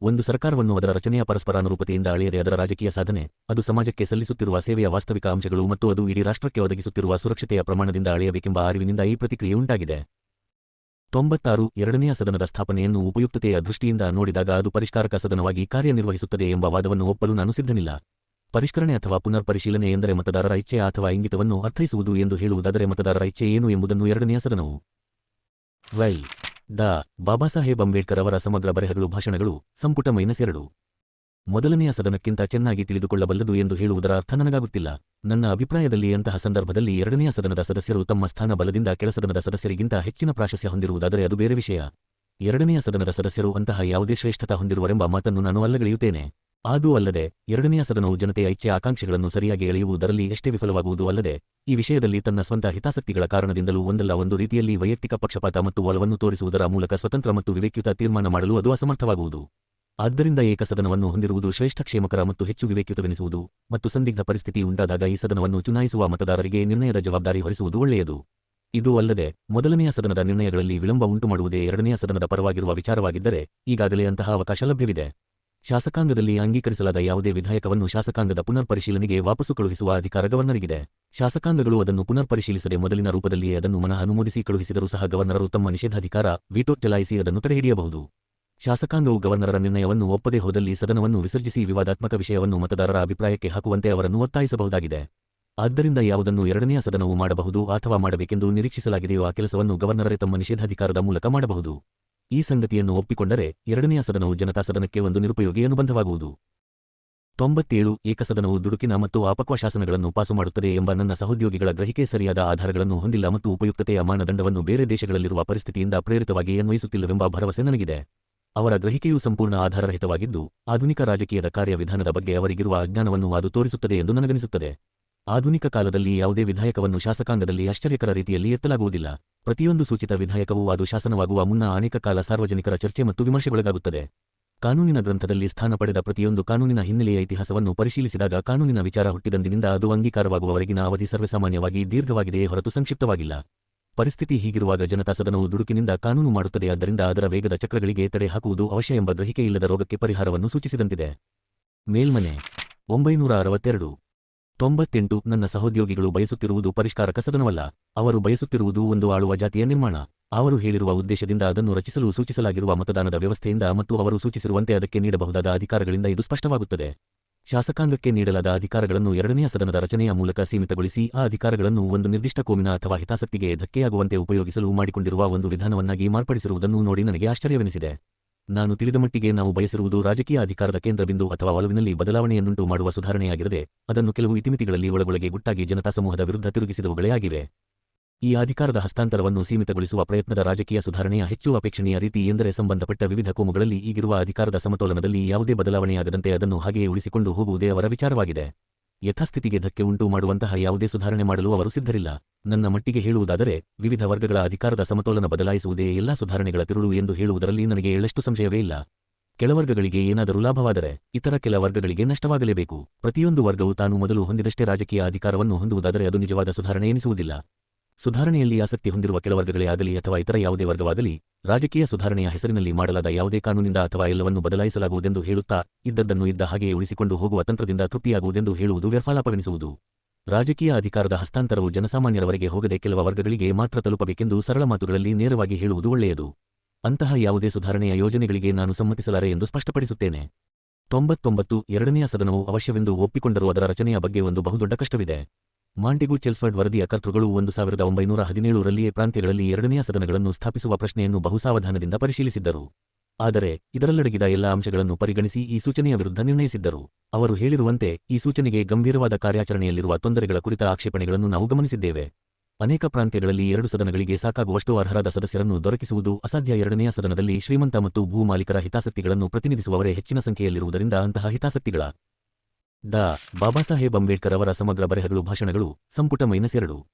ಒಂದು ಸರ್ಕಾರವನ್ನು ಅದರ ರಚನೆಯ ಪರಸ್ಪರ ಅನುರೂಪತೆಯಿಂದ ಅಳೆಯದೆ ಅದರ ರಾಜಕೀಯ ಸಾಧನೆ, ಅದು ಸಮಾಜಕ್ಕೆ ಸಲ್ಲಿಸುತ್ತಿರುವ ಸೇವೆಯ ವಾಸ್ತವಿಕ ಅಂಶಗಳು ಮತ್ತು ಅದು ಇಡೀ ರಾಷ್ಟ್ರಕ್ಕೆ ಒದಗಿಸುತ್ತಿರುವ ಸುರಕ್ಷತೆಯ ಪ್ರಮಾಣದಿಂದ ಅಳೆಯಬೇಕೆಂಬ ಅರಿವಿನಿಂದ ಈ ಪ್ರತಿಕ್ರಿಯೆ ಉಂಟಾಗಿದೆ. ತೊಂಬತ್ತಾರು ಎರಡನೆಯ ಸದನದ ಸ್ಥಾಪನೆಯನ್ನು ಉಪಯುಕ್ತತೆಯ ದೃಷ್ಟಿಯಿಂದ ನೋಡಿದಾಗ ಅದು ಪರಿಷ್ಕಾರಕ ಸದನವಾಗಿ ಕಾರ್ಯನಿರ್ವಹಿಸುತ್ತದೆ ಎಂಬ ವಾದವನ್ನು ಒಪ್ಪಲು ನಾನು ಸಿದ್ಧನಿಲ್ಲ. ಪರಿಷ್ಕರಣೆ ಅಥವಾ ಪುನರ್ ಪರಿಶೀಲನೆ ಎಂದರೆ ಮತದಾರರ ಇಚ್ಛೆ ಅಥವಾ ಇಂಗಿತವನ್ನು ಅರ್ಥೈಸುವುದು ಎಂದು ಹೇಳುವುದಾದರೆ ಮತದಾರರ ಇಚ್ಛೆ ಏನು ಎಂಬುದನ್ನು ಎರಡನೆಯ ಸದನವು. ವೈ. ದ ಬಾಬಾಸಾಹೇಬ್ ಅಂಬೇಡ್ಕರ್ ಅವರ ಸಮಗ್ರ ಬರೆಹಗಳು ಭಾಷಣಗಳು ಸಂಪುಟ ಮೈನಸ್ ಎರಡು. ಮೊದಲನೆಯ ಸದನಕ್ಕಿಂತ ಚೆನ್ನಾಗಿ ತಿಳಿದುಕೊಳ್ಳಬಲ್ಲದು ಎಂದು ಹೇಳುವುದರ ಅರ್ಥ ನನಗಾಗುತ್ತಿಲ್ಲ. ನನ್ನ ಅಭಿಪ್ರಾಯದಲ್ಲಿ ಅಂತಹ ಸಂದರ್ಭದಲ್ಲಿ ಎರಡನೆಯ ಸದನದ ಸದಸ್ಯರು ತಮ್ಮ ಸ್ಥಾನ ಬಲದಿಂದ ಕೆಳಸದನದ ಸದಸ್ಯರಿಗಿಂತ ಹೆಚ್ಚಿನ ಪ್ರಾಶಸ್ತ್ಯ ಹೊಂದಿರುವುದಾದರೆ ಅದು ಬೇರೆ ವಿಷಯ. ಎರಡನೆಯ ಸದನದ ಸದಸ್ಯರು ಅಂತಹ ಯಾವುದೇ ಶ್ರೇಷ್ಠತಾ ಹೊಂದಿರುವರೆಂಬ ಮಾತನ್ನು ನಾನು ಅಲ್ಲಗಳೆಯುತ್ತೇನೆ. ಆದೂ ಅಲ್ಲದೆ, ಎರಡನೆಯ ಸದನವು ಜನತೆಯ ಇಚ್ಛೆ ಆಕಾಂಕ್ಷೆಗಳನ್ನು ಸರಿಯಾಗಿ ಎಳೆಯುವುದರಲ್ಲಿ ಎಷ್ಟೇ ವಿಫಲವಾಗುವುದು ಅಲ್ಲದೆ, ಈ ವಿಷಯದಲ್ಲಿ ತನ್ನ ಸ್ವಂತ ಹಿತಾಸಕ್ತಿಗಳ ಕಾರಣದಿಂದಲೂ ಒಂದಲ್ಲ ಒಂದು ರೀತಿಯಲ್ಲಿ ವೈಯಕ್ತಿಕ ಪಕ್ಷಪಾತ ಮತ್ತು ಒಲವನ್ನು ತೋರಿಸುವುದರ ಮೂಲಕ ಸ್ವತಂತ್ರ ಮತ್ತು ವಿವೇಕ್ಯುತ ತೀರ್ಮಾನ ಮಾಡಲು ಅದು ಅಸಮರ್ಥವಾಗುವುದು. ಆದ್ದರಿಂದ ಏಕಸದನವನ್ನು ಹೊಂದಿರುವುದು ಶ್ರೇಷ್ಠ ಕ್ಷೇಮಕರ ಮತ್ತು ಹೆಚ್ಚು ವಿವೇಕಿತವೆನಿಸುವುದು ಮತ್ತು ಸಂದಿಗ್ಧ ಪರಿಸ್ಥಿತಿ ಉಂಟಾದಾಗ ಈ ಸದನವನ್ನು ಚುನಾಯಿಸುವ ಮತದಾರರಿಗೆ ನಿರ್ಣಯದ ಜವಾಬ್ದಾರಿ ಹೊರಿಸುವುದು ಒಳ್ಳೆಯದು. ಇದು ಅಲ್ಲದೆ, ಮೊದಲನೆಯ ಸದನದ ನಿರ್ಣಯಗಳಲ್ಲಿ ವಿಳಂಬ ಉಂಟುಮಾಡುವುದೇ ಎರಡನೆಯ ಸದನದ ಪರವಾಗಿರುವ ವಿಚಾರವಾಗಿದ್ದರೆ, ಈಗಾಗಲೇ ಅಂತಹ ಅವಕಾಶ ಲಭ್ಯವಿದೆ. ಶಾಸಕಾಂಗದಲ್ಲಿ ಅಂಗೀಕರಿಸಲಾದ ಯಾವುದೇ ವಿಧಾಯಕವನ್ನು ಶಾಸಕಾಂಗದ ಪುನರ್ ಪರಿಶೀಲನೆಗೆ ವಾಪಸು ಕಳುಹಿಸುವ ಅಧಿಕಾರ ಗವರ್ನರಿಗಿದೆ. ಶಾಸಕಾಂಗಗಳು ಅದನ್ನು ಪುನರ್ ಪರಿಶೀಲಿಸದೆ ಮೊದಲಿನ ರೂಪದಲ್ಲಿಯೇ ಅದನ್ನು ಮನಃ ಅನುಮೋದಿಸಿ ಕಳುಹಿಸಿದರೂ ಸಹ ಗವರ್ನರು ತಮ್ಮ ನಿಷೇಧಾಧಿಕಾರ, ವಿಟೋ ಚಲಾಯಿಸಿ ಅದನ್ನು ತಡೆಹಿಡಿಯಬಹುದು. ಶಾಸಕಾಂಗವು ಗವರ್ನರರ ನಿರ್ಣಯವನ್ನು ಒಪ್ಪದೇ ಹೋದಲ್ಲಿ ಸದನವನ್ನು ವಿಸರ್ಜಿಸಿ ವಿವಾದಾತ್ಮಕ ವಿಷಯವನ್ನು ಮತದಾರರ ಅಭಿಪ್ರಾಯಕ್ಕೆ ಹಾಕುವಂತೆ ಅವರನ್ನು ಒತ್ತಾಯಿಸಬಹುದಾಗಿದೆ. ಆದ್ದರಿಂದ ಯಾವುದನ್ನು ಎರಡನೆಯ ಸದನವು ಮಾಡಬಹುದು ಅಥವಾ ಮಾಡಬೇಕೆಂದು ನಿರೀಕ್ಷಿಸಲಾಗಿದೆಯೋ ಆ ಕೆಲಸವನ್ನು ಗವರ್ನರೇ ತಮ್ಮ ನಿಷೇಧಾಧಿಕಾರದ ಮೂಲಕ ಮಾಡಬಹುದು. ಈ ಸಂಗತಿಯನ್ನು ಒಪ್ಪಿಕೊಂಡರೆ ಎರಡನೆಯ ಸದನವು ಜನತಾ ಸದನಕ್ಕೆ ಒಂದು ನಿರುಪಯೋಗಿ ಅನುಬಂಧವಾಗುವುದು. ತೊಂಬತ್ತೇಳು, ಏಕಸದನವು ದುಡುಕಿನ ಮತ್ತು ಅಪಕ್ವ ಶಾಸನಗಳನ್ನು ಪಾಸು ಮಾಡುತ್ತದೆ ಎಂಬ ನನ್ನ ಸಹೋದ್ಯೋಗಿಗಳ ಗ್ರಹಿಕೆ ಸರಿಯಾದ ಆಧಾರಗಳನ್ನು ಹೊಂದಿಲ್ಲ ಮತ್ತು ಉಪಯುಕ್ತತೆಯ ಮಾನದಂಡವನ್ನು ಬೇರೆ ದೇಶಗಳಲ್ಲಿರುವ ಪರಿಸ್ಥಿತಿಯಿಂದ ಪ್ರೇರಿತವಾಗಿ ಅನ್ವಯಿಸುತ್ತಿಲ್ಲವೆಂಬ ಭರವಸೆ ನನಗಿದೆ. ಅವರ ಗ್ರಹಿಕೆಯು ಸಂಪೂರ್ಣ ಆಧಾರರಹಿತವಾಗಿದ್ದು, ಆಧುನಿಕ ರಾಜಕೀಯದ ಕಾರ್ಯವಿಧಾನದ ಬಗ್ಗೆ ಅವರಿಗಿರುವ ಅಜ್ಞಾನವನ್ನು ಅದು ತೋರಿಸುತ್ತದೆ ಎಂದು ನನಗನಿಸುತ್ತದೆ. ಆಧುನಿಕ ಕಾಲದಲ್ಲಿ ಯಾವುದೇ ವಿಧಾಯಕವನ್ನು ಶಾಸಕಾಂಗದಲ್ಲಿ ಆಶ್ಚರ್ಯಕರ ರೀತಿಯಲ್ಲಿ ಎತ್ತಲಾಗುವುದಿಲ್ಲ. ಪ್ರತಿಯೊಂದು ಸೂಚಿತ ವಿಧಾಯಕವೂ ಅದು ಶಾಸನವಾಗುವ ಮುನ್ನ ಅನೇಕ ಕಾಲ ಸಾರ್ವಜನಿಕರ ಚರ್ಚೆ ಮತ್ತು ವಿಮರ್ಶೆಗೊಳಗಾಗುತ್ತದೆ. ಕಾನೂನಿನ ಗ್ರಂಥದಲ್ಲಿ ಸ್ಥಾನ ಪಡೆದ ಪ್ರತಿಯೊಂದು ಕಾನೂನಿನ ಹಿನ್ನೆಲೆಯ ಇತಿಹಾಸವನ್ನು ಪರಿಶೀಲಿಸಿದಾಗ ಕಾನೂನಿನ ವಿಚಾರ ಹುಟ್ಟಿದಂದಿನಿಂದ ಅದು ಅಂಗೀಕಾರವಾಗುವವರೆಗಿನ ಅವಧಿ ಸರ್ವೇಸಾಮಾನ್ಯವಾಗಿ ದೀರ್ಘವಾಗಿದೆಯೇ ಹೊರತು ಸಂಕ್ಷಿಪ್ತವಾಗಿಲ್ಲ. ಪರಿಸ್ಥಿತಿ ಹೀಗಿರುವಾಗ ಜನತಾ ಸದನವು ದುಡುಕಿನಿಂದ ಕಾನೂನು ಮಾಡುತ್ತದೆ. ಆದ್ದರಿಂದ ಅದರ ವೇಗದ ಚಕ್ರಗಳಿಗೆ ತಡೆ ಹಾಕುವುದು ಅವಶ್ಯ ಎಂಬ ಗ್ರಹಿಕೆಯಿಲ್ಲದ ರೋಗಕ್ಕೆ ಪರಿಹಾರವನ್ನು ಸೂಚಿಸಿದಂತಿದೆ. ಮೇಲ್ಮನೆ ಒಂಬೈನೂರ ತೊಂಬತ್ತೆಂಟು ನನ್ನ ಸಹೋದ್ಯೋಗಿಗಳು ಬಯಸುತ್ತಿರುವುದು ಪರಿಷ್ಕಾರಕ ಸದನವಲ್ಲ. ಅವರು ಬಯಸುತ್ತಿರುವುದು ಒಂದು ಆಳುವ ಜಾತಿಯ ನಿರ್ಮಾಣ. ಅವರು ಹೇಳಿರುವ ಉದ್ದೇಶದಿಂದ ಅದನ್ನು ರಚಿಸಲು ಸೂಚಿಸಲಾಗಿರುವ ಮತದಾನದ ವ್ಯವಸ್ಥೆಯಿಂದ ಮತ್ತು ಅವರು ಸೂಚಿಸಿರುವಂತೆ ಅದಕ್ಕೆ ನೀಡಬಹುದಾದ ಅಧಿಕಾರಗಳಿಂದ ಇದು ಸ್ಪಷ್ಟವಾಗುತ್ತದೆ. ಶಾಸಕಾಂಗಕ್ಕೆ ನೀಡಲಾದ ಅಧಿಕಾರಗಳನ್ನು ಎರಡನೆಯ ಸದನದ ರಚನೆಯ ಮೂಲಕ ಸೀಮಿತಗೊಳಿಸಿ, ಆ ಅಧಿಕಾರಗಳನ್ನು ಒಂದು ನಿರ್ದಿಷ್ಟ ಕೋಮಿನ ಅಥವಾ ಹಿತಾಸಕ್ತಿಗೆ ಧಕ್ಕೆಯಾಗುವಂತೆ ಉಪಯೋಗಿಸಲು ಮಾಡಿಕೊಂಡಿರುವ ಒಂದು ವಿಧಾನವನ್ನಾಗಿ ಮಾರ್ಪಡಿಸಿರುವುದನ್ನು ನೋಡಿ ನನಗೆ ಆಶ್ಚರ್ಯವೆನಿಸಿದೆ. ನಾನು ತಿಳಿದ ಮಟ್ಟಿಗೆ ನಾವು ಬಯಸಿರುವುದು ರಾಜಕೀಯ ಅಧಿಕಾರದ ಕೇಂದ್ರಬಿಂದು ಅಥವಾ ಒಲವಿನಲ್ಲಿ ಬದಲಾವಣೆಯನ್ನುಂಟು ಮಾಡುವ ಸುಧಾರಣೆಯಾಗಿರದೆ, ಅದನ್ನು ಕೆಲವು ಇತಿಮಿತಿಗಳಲ್ಲಿ ಒಳಗೊಳಗೆ ಗುಟ್ಟಾಗಿ ಜನತಾ ಸಮೂಹದ ವಿರುದ್ಧ ತಿರುಗಿಸಿದವುಗಳೇ ಆಗಿವೆ. ಈ ಅಧಿಕಾರದ ಹಸ್ತಾಂತರವನ್ನು ಸೀಮಿತಗೊಳಿಸುವ ಪ್ರಯತ್ನದ ರಾಜಕೀಯ ಸುಧಾರಣೆಯ ಹೆಚ್ಚು ಅಪೇಕ್ಷಣೀಯ ರೀತಿ ಎಂದರೆ ಸಂಬಂಧಪಟ್ಟ ವಿವಿಧ ಕೋಮುಗಳಲ್ಲಿ ಈಗಿರುವ ಅಧಿಕಾರದ ಸಮತೋಲನದಲ್ಲಿ ಯಾವುದೇ ಬದಲಾವಣೆಯಾಗದಂತೆ ಅದನ್ನು ಹಾಗೆಯೇ ಉಳಿಸಿಕೊಂಡು ಹೋಗುವುದೇ ಅವರ ವಿಚಾರವಾಗಿದೆ. ಯಥಾಸ್ಥಿತಿಗೆ ಧಕ್ಕೆ ಉಂಟು ಮಾಡುವಂತಹ ಯಾವುದೇ ಸುಧಾರಣೆ ಮಾಡಲು ಅವರು ಸಿದ್ಧರಿಲ್ಲ. ನನ್ನ ಮಟ್ಟಿಗೆ ಹೇಳುವುದಾದರೆ, ವಿವಿಧ ವರ್ಗಗಳ ಅಧಿಕಾರದ ಸಮತೋಲನ ಬದಲಾಯಿಸುವುದೇ ಎಲ್ಲಾ ಸುಧಾರಣೆಗಳ ತಿರುಳು ಎಂದು ಹೇಳುವುದರಲ್ಲಿ ನನಗೆ ಎಳ್ಳಷ್ಟು ಸಂಶಯವೇ ಇಲ್ಲ. ಕೆಲವರ್ಗಗಳಿಗೆ ಏನಾದರೂ ಲಾಭವಾದರೆ, ಇತರ ಕೆಲ ವರ್ಗಗಳಿಗೆ ನಷ್ಟವಾಗಲೇಬೇಕು. ಪ್ರತಿಯೊಂದು ವರ್ಗವು ತಾನು ಮೊದಲು ಹೊಂದಿದಷ್ಟೇ ರಾಜಕೀಯ ಅಧಿಕಾರವನ್ನು ಹೊಂದುವುದಾದರೆ ಅದು ನಿಜವಾದ ಸುಧಾರಣೆ ಎನಿಸುವುದಿಲ್ಲ. ಸುಧಾರಣೆಯಲ್ಲಿ ಆಸಕ್ತಿ ಹೊಂದಿರುವ ಕೆಲವರ್ಗಗಳೇ ಆಗಲಿ ಅಥವಾ ಇತರ ಯಾವುದೇ ವರ್ಗವಾಗಲಿ, ರಾಜಕೀಯ ಸುಧಾರಣೆಯ ಹೆಸರಿನಲ್ಲಿ ಮಾಡಲಾದ ಯಾವುದೇ ಕಾನೂನಿಂದ ಅಥವಾ ಎಲ್ಲವನ್ನು ಬದಲಾಯಿಸಲಾಗುವುದೆಂದು ಹೇಳುತ್ತಾ ಇದ್ದದ್ದನ್ನು ಇದ್ದ ಹಾಗೆಯೇ ಉಳಿಸಿಕೊಂಡು ಹೋಗುವ ತಂತ್ರದಿಂದ ತೃಪ್ತಿಯಾಗುವುದೆಂದು ಹೇಳುವುದು ವ್ಯರ್ಫಾಲಾಪವೆನಿಸುವುದು. ರಾಜಕೀಯ ಅಧಿಕಾರದ ಹಸ್ತಾಂತರವು ಜನಸಾಮಾನ್ಯರವರೆಗೆ ಹೋಗದೆ ಕೆಲವ ವರ್ಗಗಳಿಗೆ ಮಾತ್ರ ತಲುಪಬೇಕೆಂದು ಸರಳ ಮಾತುಗಳಲ್ಲಿ ನೇರವಾಗಿ ಹೇಳುವುದು ಒಳ್ಳೆಯದು. ಅಂತಹ ಯಾವುದೇ ಸುಧಾರಣೆಯ ಯೋಜನೆಗಳಿಗೆ ನಾನು ಸಮ್ಮತಿಸಲಾರೆ ಎಂದು ಸ್ಪಷ್ಟಪಡಿಸುತ್ತೇನೆ. ತೊಂಬತ್ತೊಂಬತ್ತು ಎರಡನೆಯ ಸದನವು ಅವಶ್ಯವೆಂದು ಒಪ್ಪಿಕೊಂಡರೂ ಅದರ ರಚನೆಯ ಬಗ್ಗೆ ಒಂದು ಬಹುದೊಡ್ಡ ಕಷ್ಟವಿದೆ. ಮಾಂಟಿಗೂ ಚೆಲ್ಸ್ಫರ್ಡ್ ವರದಿಯ ಕರ್ತೃಗಳು ಒಂದು ಸಾವಿರದ ಒಂಬೈನೂರ ಹದಿನೇಳರಲ್ಲಿಯೇ ಪ್ರಾಂತ್ಯಗಳಲ್ಲಿ ಎರಡನೆಯ ಸದನಗಳನ್ನು ಸ್ಥಾಪಿಸುವ ಪ್ರಶ್ನೆಯನ್ನು ಬಹುಸಾವಧಾನದಿಂದ ಪರಿಶೀಲಿಸಿದ್ದರು. ಆದರೆ, ಇದರಲ್ಲಡಗಿದ ಎಲ್ಲ ಅಂಶಗಳನ್ನು ಪರಿಗಣಿಸಿ ಈ ಸೂಚನೆಯ ವಿರುದ್ಧ ನಿರ್ಣಯಿಸಿದ್ದರು. ಅವರು ಹೇಳಿರುವಂತೆ, ಈ ಸೂಚನೆಗೆ ಗಂಭೀರವಾದ ಕಾರ್ಯಾಚರಣೆಯಲ್ಲಿರುವ ತೊಂದರೆಗಳ ಕುರಿತ ಆಕ್ಷೇಪಣೆಗಳನ್ನು ನಾವು ಗಮನಿಸಿದ್ದೇವೆ. ಅನೇಕ ಪ್ರಾಂತ್ಯಗಳಲ್ಲಿ ಎರಡು ಸದನಗಳಿಗೆ ಸಾಕಾಗುವಷ್ಟು ಅರ್ಹರಾದ ಸದಸ್ಯರನ್ನು ದೊರಕಿಸುವುದು ಅಸಾಧ್ಯ. ಎರಡನೆಯ ಸದನದಲ್ಲಿ ಶ್ರೀಮಂತ ಮತ್ತು ಭೂಮಾಲೀಕರ ಹಿತಾಸಕ್ತಿಗಳನ್ನು ಪ್ರತಿನಿಧಿಸುವವರೇ ಹೆಚ್ಚಿನ ಸಂಖ್ಯೆಯಲ್ಲಿರುವುದರಿಂದ ಅಂತಹ ಹಿತಾಸಕ್ತಿಗಳ ಡಾ. ಬಾಬಾಸಾಹೇಬ್ ಅಂಬೇಡ್ಕರ್ ಅವರ ಸಮಗ್ರ ಬರೆಹಗಳು ಭಾಷಣಗಳು ಸಂಪುಟ ಮೈನಸ್ ಎರಡು.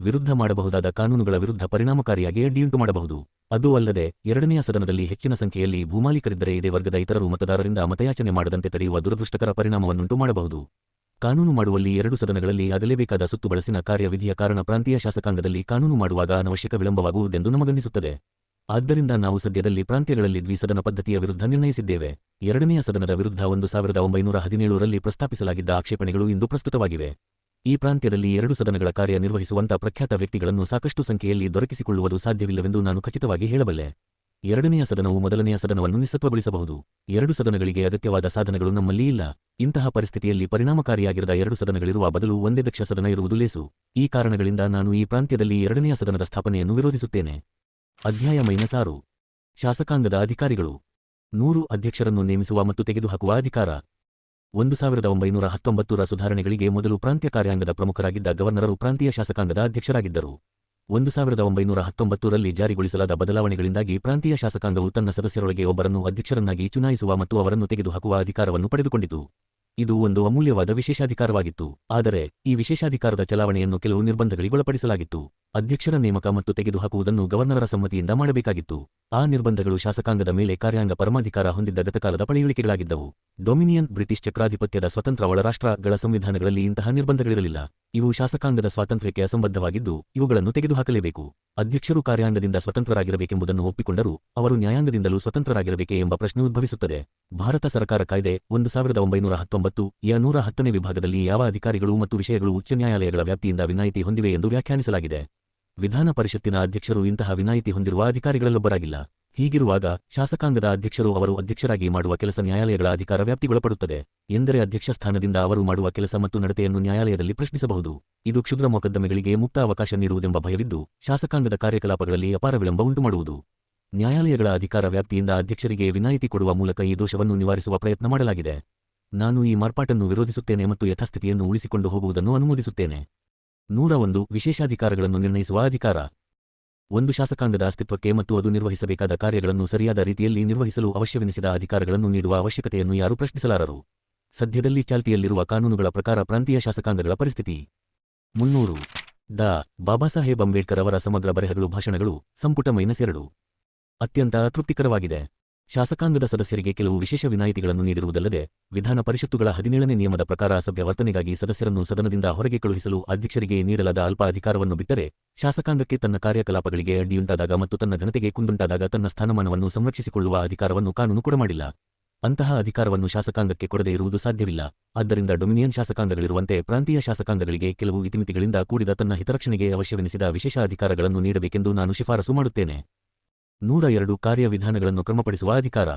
ವಿರುದ್ಧ ಮಾಡಬಹುದಾದ ಕಾನೂನುಗಳ ವಿರುದ್ಧ ಪರಿಣಾಮಕಾರಿಯಾಗಿ ಅಡ್ಡಿಯುಂಟು ಮಾಡಬಹುದು. ಅದೂ ಅಲ್ಲದೆ, ಎರಡನೆಯ ಸದನದಲ್ಲಿ ಹೆಚ್ಚಿನ ಸಂಖ್ಯೆಯಲ್ಲಿ ಭೂಮಾಲೀಕರಿದ್ದರೆ ಇದೇ ವರ್ಗದ ಇತರರು ಮತದಾರರಿಂದ ಮತಯಾಚನೆ ಮಾಡದಂತೆ ತಡೆಯುವ ದುರದೃಷ್ಟಕರ ಪರಿಣಾಮವನ್ನುಂಟು ಮಾಡಬಹುದು. ಕಾನೂನು ಮಾಡುವಲ್ಲಿ ಎರಡು ಸದನಗಳಲ್ಲಿ ಆಗಲೇಬೇಕಾದ ಸುತ್ತು ಬಳಸಿನ ಕಾರ್ಯವಿಧಿಯ ಕಾರಣ ಪ್ರಾಂತೀಯ ಶಾಸಕಾಂಗದಲ್ಲಿ ಕಾನೂನು ಮಾಡುವಾಗ ಅನವಶ್ಯಕ ವಿಳಂಬವಾಗುವುದೆಂದು ನಮಗನ್ನಿಸುತ್ತದೆ. ಆದ್ದರಿಂದ ನಾವು ಸದ್ಯದಲ್ಲಿ ಪ್ರಾಂತ್ಯಗಳಲ್ಲಿ ದ್ವಿಸದನ ಪದ್ಧತಿಯ ವಿರುದ್ಧ ನಿರ್ಣಯಿಸಿದ್ದೇವೆ. ಎರಡನೆಯ ಸದನದ ವಿರುದ್ಧ ಒಂದು ಸಾವಿರದ ಒಂಬೈನೂರ ಹದಿನೇಳರಲ್ಲಿ ಪ್ರಸ್ತಾಪಿಸಲಾಗಿದ್ದ ಆಕ್ಷೇಪಣೆಗಳು ಇಂದು ಪ್ರಸ್ತುತವಾಗಿವೆ. ಈ ಪ್ರಾಂತ್ಯದಲ್ಲಿ ಎರಡು ಸದನಗಳ ಕಾರ್ಯ ನಿರ್ವಹಿಸುವಂತ ಪ್ರಖ್ಯಾತ ವ್ಯಕ್ತಿಗಳನ್ನು ಸಾಕಷ್ಟು ಸಂಖ್ಯೆಯಲ್ಲಿ ದೊರಕಿಸಿಕೊಳ್ಳುವುದು ಸಾಧ್ಯವಿಲ್ಲವೆಂದು ನಾನು ಖಚಿತವಾಗಿ ಹೇಳಬಲ್ಲೆ. ಎರಡನೆಯ ಸದನವು ಮೊದಲನೆಯ ಸದನವನ್ನು ನಿಸ್ಸತ್ವಗೊಳಿಸಬಹುದು ಎರಡು ಸದನಗಳಿಗೆ ಅಗತ್ಯವಾದ ಸಾಧನಗಳು ನಮ್ಮಲ್ಲಿ ಇಲ್ಲ. ಇಂತಹ ಪರಿಸ್ಥಿತಿಯಲ್ಲಿ ಪರಿಣಾಮಕಾರಿಯಾಗಿರದ ಎರಡು ಸದನಗಳಿರುವ ಬದಲು ಒಂದೇ ದಕ್ಷ ಸದನ ಇರುವುದು ಲೇಸು. ಈ ಕಾರಣಗಳಿಂದ ನಾನು ಈ ಪ್ರಾಂತ್ಯದಲ್ಲಿ ಎರಡನೆಯ ಸದನದ ಸ್ಥಾಪನೆಯನ್ನು ವಿರೋಧಿಸುತ್ತೇನೆ. ಅಧ್ಯಾಯ ಮೈನಸ್ ಆರು ಶಾಸಕಾಂಗದ ಅಧಿಕಾರಿಗಳು. ನೂರು ಅಧ್ಯಕ್ಷರನ್ನು ನೇಮಿಸುವ ಮತ್ತು ತೆಗೆದುಹಾಕುವ ಅಧಿಕಾರ. ಒಂದು ಸಾವಿರದ ಒಂಬೈನೂರ ಹತ್ತೊಂಬತ್ತರ ಸುಧಾರಣೆಗಳಿಗೆ ಮೊದಲು ಪ್ರಾಂತ್ಯ ಕಾರ್ಯಾಂಗದ ಪ್ರಮುಖರಾಗಿದ್ದ ಗವರ್ನರರು ಪ್ರಾಂತೀಯ ಶಾಸಕಾಂಗದ ಅಧ್ಯಕ್ಷರಾಗಿದ್ದರು. ಒಂದು ಸಾವಿರದ ಒಂಬೈನೂರ ಹತ್ತೊಂಬತ್ತರಲ್ಲಿ ಜಾರಿಗೊಳಿಸಲಾದ ಬದಲಾವಣೆಗಳಿಂದಾಗಿ ಪ್ರಾಂತೀಯ ಶಾಸಕಾಂಗವು ತನ್ನ ಸದಸ್ಯರೊಳಗೆ ಒಬ್ಬರನ್ನು ಅಧ್ಯಕ್ಷರನ್ನಾಗಿ ಚುನಾಯಿಸುವ ಮತ್ತು ಅವರನ್ನು ತೆಗೆದುಹಾಕುವ ಅಧಿಕಾರವನ್ನು ಪಡೆದುಕೊಂಡಿತು. ಇದು ಒಂದು ಅಮೂಲ್ಯವಾದ ವಿಶೇಷಾಧಿಕಾರವಾಗಿತ್ತು. ಆದರೆ, ಈ ವಿಶೇಷಾಧಿಕಾರದ ಚಲಾವಣೆಯನ್ನು ಕೆಲವು ನಿರ್ಬಂಧಗಳಿಗೊಳಪಡಿಸಲಾಗಿತ್ತು. ಅಧ್ಯಕ್ಷರ ನೇಮಕ ಮತ್ತು ತೆಗೆದುಹಾಕುವುದನ್ನು ಗವರ್ನರರ ಸಮ್ಮತಿಯಿಂದ ಮಾಡಬೇಕಾಗಿತ್ತು. ಆ ನಿರ್ಬಂಧಗಳು ಶಾಸಕಾಂಗದ ಮೇಲೆ ಕಾರ್ಯಾಂಗ ಪರಮಾಧಿಕಾರ ಹೊಂದಿದ್ದ ಗತಕಾಲದ ಪಳೆಯುಳಿಕೆಗಳಾಗಿದ್ದವು. ಡೊಮಿನಿಯನ್ ಬ್ರಿಟಿಷ್ ಚಕ್ರಾಧಿಪತ್ಯದ ಸ್ವತಂತ್ರ ಒಳರಾಷ್ಟ್ರಗಳ ಸಂವಿಧಾನಗಳಲ್ಲಿ ಇಂತಹ ನಿರ್ಬಂಧಗಳಿರಲಿಲ್ಲ. ಇವು ಶಾಸಕಾಂಗದ ಸ್ವಾತಂತ್ರ್ಯಕ್ಕೆ ಅಸಂಬದ್ಧವಾಗಿದ್ದು, ಇವುಗಳನ್ನು ತೆಗೆದುಹಾಕಲೇಬೇಕು. ಅಧ್ಯಕ್ಷರು ಕಾರ್ಯಾಂಗದಿಂದ ಸ್ವತಂತ್ರರಾಗಿರಬೇಕೆಂಬುದನ್ನು ಒಪ್ಪಿಕೊಂಡರೂ, ಅವರು ನ್ಯಾಯಾಂಗದಿಂದಲೂ ಸ್ವತಂತ್ರರಾಗಿರಬೇಕೆ ಎಂಬ ಪ್ರಶ್ನೆ ಉದ್ಭವಿಸುತ್ತದೆ. ಭಾರತ ಸರ್ಕಾರ ಕಾಯ್ದೆ ಒಂದು ಸಾವಿರದ ಒಂಬೈನೂರ ಹತ್ತೊಂಬತ್ತು ಯ ನೂರ ಹತ್ತನೇ ವಿಭಾಗದಲ್ಲಿ ಯಾವ ಅಧಿಕಾರಿಗಳು ಮತ್ತು ವಿಷಯಗಳು ಉಚ್ಚ ನ್ಯಾಯಾಲಯಗಳ ವ್ಯಾಪ್ತಿಯಿಂದ ವಿನಾಯಿತಿ ಹೊಂದಿವೆ ಎಂದು ವ್ಯಾಖ್ಯಾನಿಸಲಾಗಿದೆ. ವಿಧಾನ ಪರಿಷತ್ತಿನ ಅಧ್ಯಕ್ಷರು ಇಂತಹ ವಿನಾಯಿತಿ ಹೊಂದಿರುವ ಅಧಿಕಾರಿಗಳಲ್ಲೊಬ್ಬರಾಗಿಲ್ಲ. ಹೀಗಿರುವಾಗ ಶಾಸಕಾಂಗದ ಅಧ್ಯಕ್ಷರು ಅವರು ಅಧ್ಯಕ್ಷರಾಗಿ ಮಾಡುವ ಕೆಲಸ ನ್ಯಾಯಾಲಯಗಳ ಅಧಿಕಾರ ವ್ಯಾಪ್ತಿಗೊಳಪಡುತ್ತದೆ. ಎಂದರೆ ಅಧ್ಯಕ್ಷ ಸ್ಥಾನದಿಂದ ಅವರು ಮಾಡುವ ಕೆಲಸ ಮತ್ತು ನಡತೆಯನ್ನು ನ್ಯಾಯಾಲಯದಲ್ಲಿ ಪ್ರಶ್ನಿಸಬಹುದು. ಇದು ಕ್ಷುದ್ರ ಮೊಕದ್ದಮೆಗಳಿಗೆ ಮುಕ್ತ ಅವಕಾಶ ನೀಡುವುದೆಂಬ ಭಯವಿದ್ದು, ಶಾಸಕಾಂಗದ ಕಾರ್ಯಕಲಾಪಗಳಲ್ಲಿ ಅಪಾರ ವಿಳಂಬ ಉಂಟುಮಾಡುವುದು. ನ್ಯಾಯಾಲಯಗಳ ಅಧಿಕಾರ ವ್ಯಾಪ್ತಿಯಿಂದ ಅಧ್ಯಕ್ಷರಿಗೆ ವಿನಾಯಿತಿ ಕೊಡುವ ಮೂಲಕ ಈ ದೋಷವನ್ನು ನಿವಾರಿಸುವ ಪ್ರಯತ್ನ ಮಾಡಲಾಗಿದೆ. ನಾನು ಈ ಮಾರ್ಪಾಟನ್ನು ವಿರೋಧಿಸುತ್ತೇನೆ ಮತ್ತು ಯಥಾಸ್ಥಿತಿಯನ್ನು ಉಳಿಸಿಕೊಂಡು ಹೋಗುವುದನ್ನು ಅನುಮೋದಿಸುತ್ತೇನೆ. ನೂರ ಒಂದು ವಿಶೇಷಾಧಿಕಾರಗಳನ್ನು ನಿರ್ಣಯಿಸುವ ಅಧಿಕಾರ. ಒಂದು ಶಾಸಕಾಂಗದ ಅಸ್ತಿತ್ವಕ್ಕೆ ಮತ್ತು ಅದು ನಿರ್ವಹಿಸಬೇಕಾದ ಕಾರ್ಯಗಳನ್ನು ಸರಿಯಾದ ರೀತಿಯಲ್ಲಿ ನಿರ್ವಹಿಸಲು ಅವಶ್ಯವೆನಿಸಿದ ಅಧಿಕಾರಗಳನ್ನು ನೀಡುವ ಅವಶ್ಯಕತೆಯನ್ನು ಯಾರೂ ಪ್ರಶ್ನಿಸಲಾರರು. ಸದ್ಯದಲ್ಲಿ ಚಾಲ್ತಿಯಲ್ಲಿರುವ ಕಾನೂನುಗಳ ಪ್ರಕಾರ ಪ್ರಾಂತೀಯ ಶಾಸಕಾಂಗಗಳ ಪರಿಸ್ಥಿತಿ. ಮುನ್ನೂರು, ಡಾ. ಬಾಬಾಸಾಹೇಬ್ ಅಂಬೇಡ್ಕರ್ ಅವರ ಸಮಗ್ರ ಬರೆಹಗಳು ಭಾಷಣಗಳು ಸಂಪುಟ ಮೈನಸ್ ಎರಡು. ಅತ್ಯಂತ ಅತೃಪ್ತಿಕರವಾಗಿದೆ ಶಾಸಕಾಂಗದ ಸದಸ್ಯರಿಗೆ ಕೆಲವು ವಿಶೇಷ ವಿನಾಯಿತಿಗಳನ್ನು ನೀಡಿರುವುದಲ್ಲದೆ, ವಿಧಾನ ಪರಿಷತ್ತುಗಳ ಹದಿನೇಳನೇ ನಿಯಮದ ಪ್ರಕಾರ ಸಭ್ಯ ವರ್ತನೆಗಾಗಿ ಸದಸ್ಯರನ್ನು ಸದನದಿಂದ ಹೊರಗೆ ಕಳುಹಿಸಲು ಅಧ್ಯಕ್ಷರಿಗೆ ನೀಡಲಾದ ಅಲ್ಪ ಅಧಿಕಾರವನ್ನು ಬಿಟ್ಟರೆ, ಶಾಸಕಾಂಗಕ್ಕೆ ತನ್ನ ಕಾರ್ಯಕಲಾಪಗಳಿಗೆ ಅಡ್ಡಿಯುಂಟಾದಾಗ ಮತ್ತು ತನ್ನ ಘನತೆಗೆ ಕುಂದುಂಟಾದಾಗ ತನ್ನ ಸ್ಥಾನಮಾನವನ್ನು ಸಂರಕ್ಷಿಸಿಕೊಳ್ಳುವ ಅಧಿಕಾರವನ್ನು ಕಾನೂನು ಕೊಡಮಾಡಿಲ್ಲ ಅಂತಹ ಅಧಿಕಾರವನ್ನು ಶಾಸಕಾಂಗಕ್ಕೆ ಕೊಡದೇ ಇರುವುದು ಸಾಧ್ಯವಿಲ್ಲ. ಆದ್ದರಿಂದ ಡೊಮಿನಿಯನ್ ಶಾಸಕಾಂಗಗಳಿರುವಂತೆ ಪ್ರಾಂತೀಯ ಶಾಸಕಾಂಗಗಳಿಗೆ ಕೆಲವು ಇತಿಮಿತಿಗಳಿಂದ ಕೂಡಿದ ತನ್ನ ಹಿತರಕ್ಷಣೆಗೆ ಅವಶ್ಯವೆನಿಸಿದ ವಿಶೇಷ ಅಧಿಕಾರಗಳನ್ನು ನೀಡಬೇಕೆಂದು ನಾನು ಶಿಫಾರಸು ಮಾಡುತ್ತೇನೆ. ನೂರ ಎರಡು ಕಾರ್ಯವಿಧಾನಗಳನ್ನು ಕ್ರಮಪಡಿಸುವ ಅಧಿಕಾರ.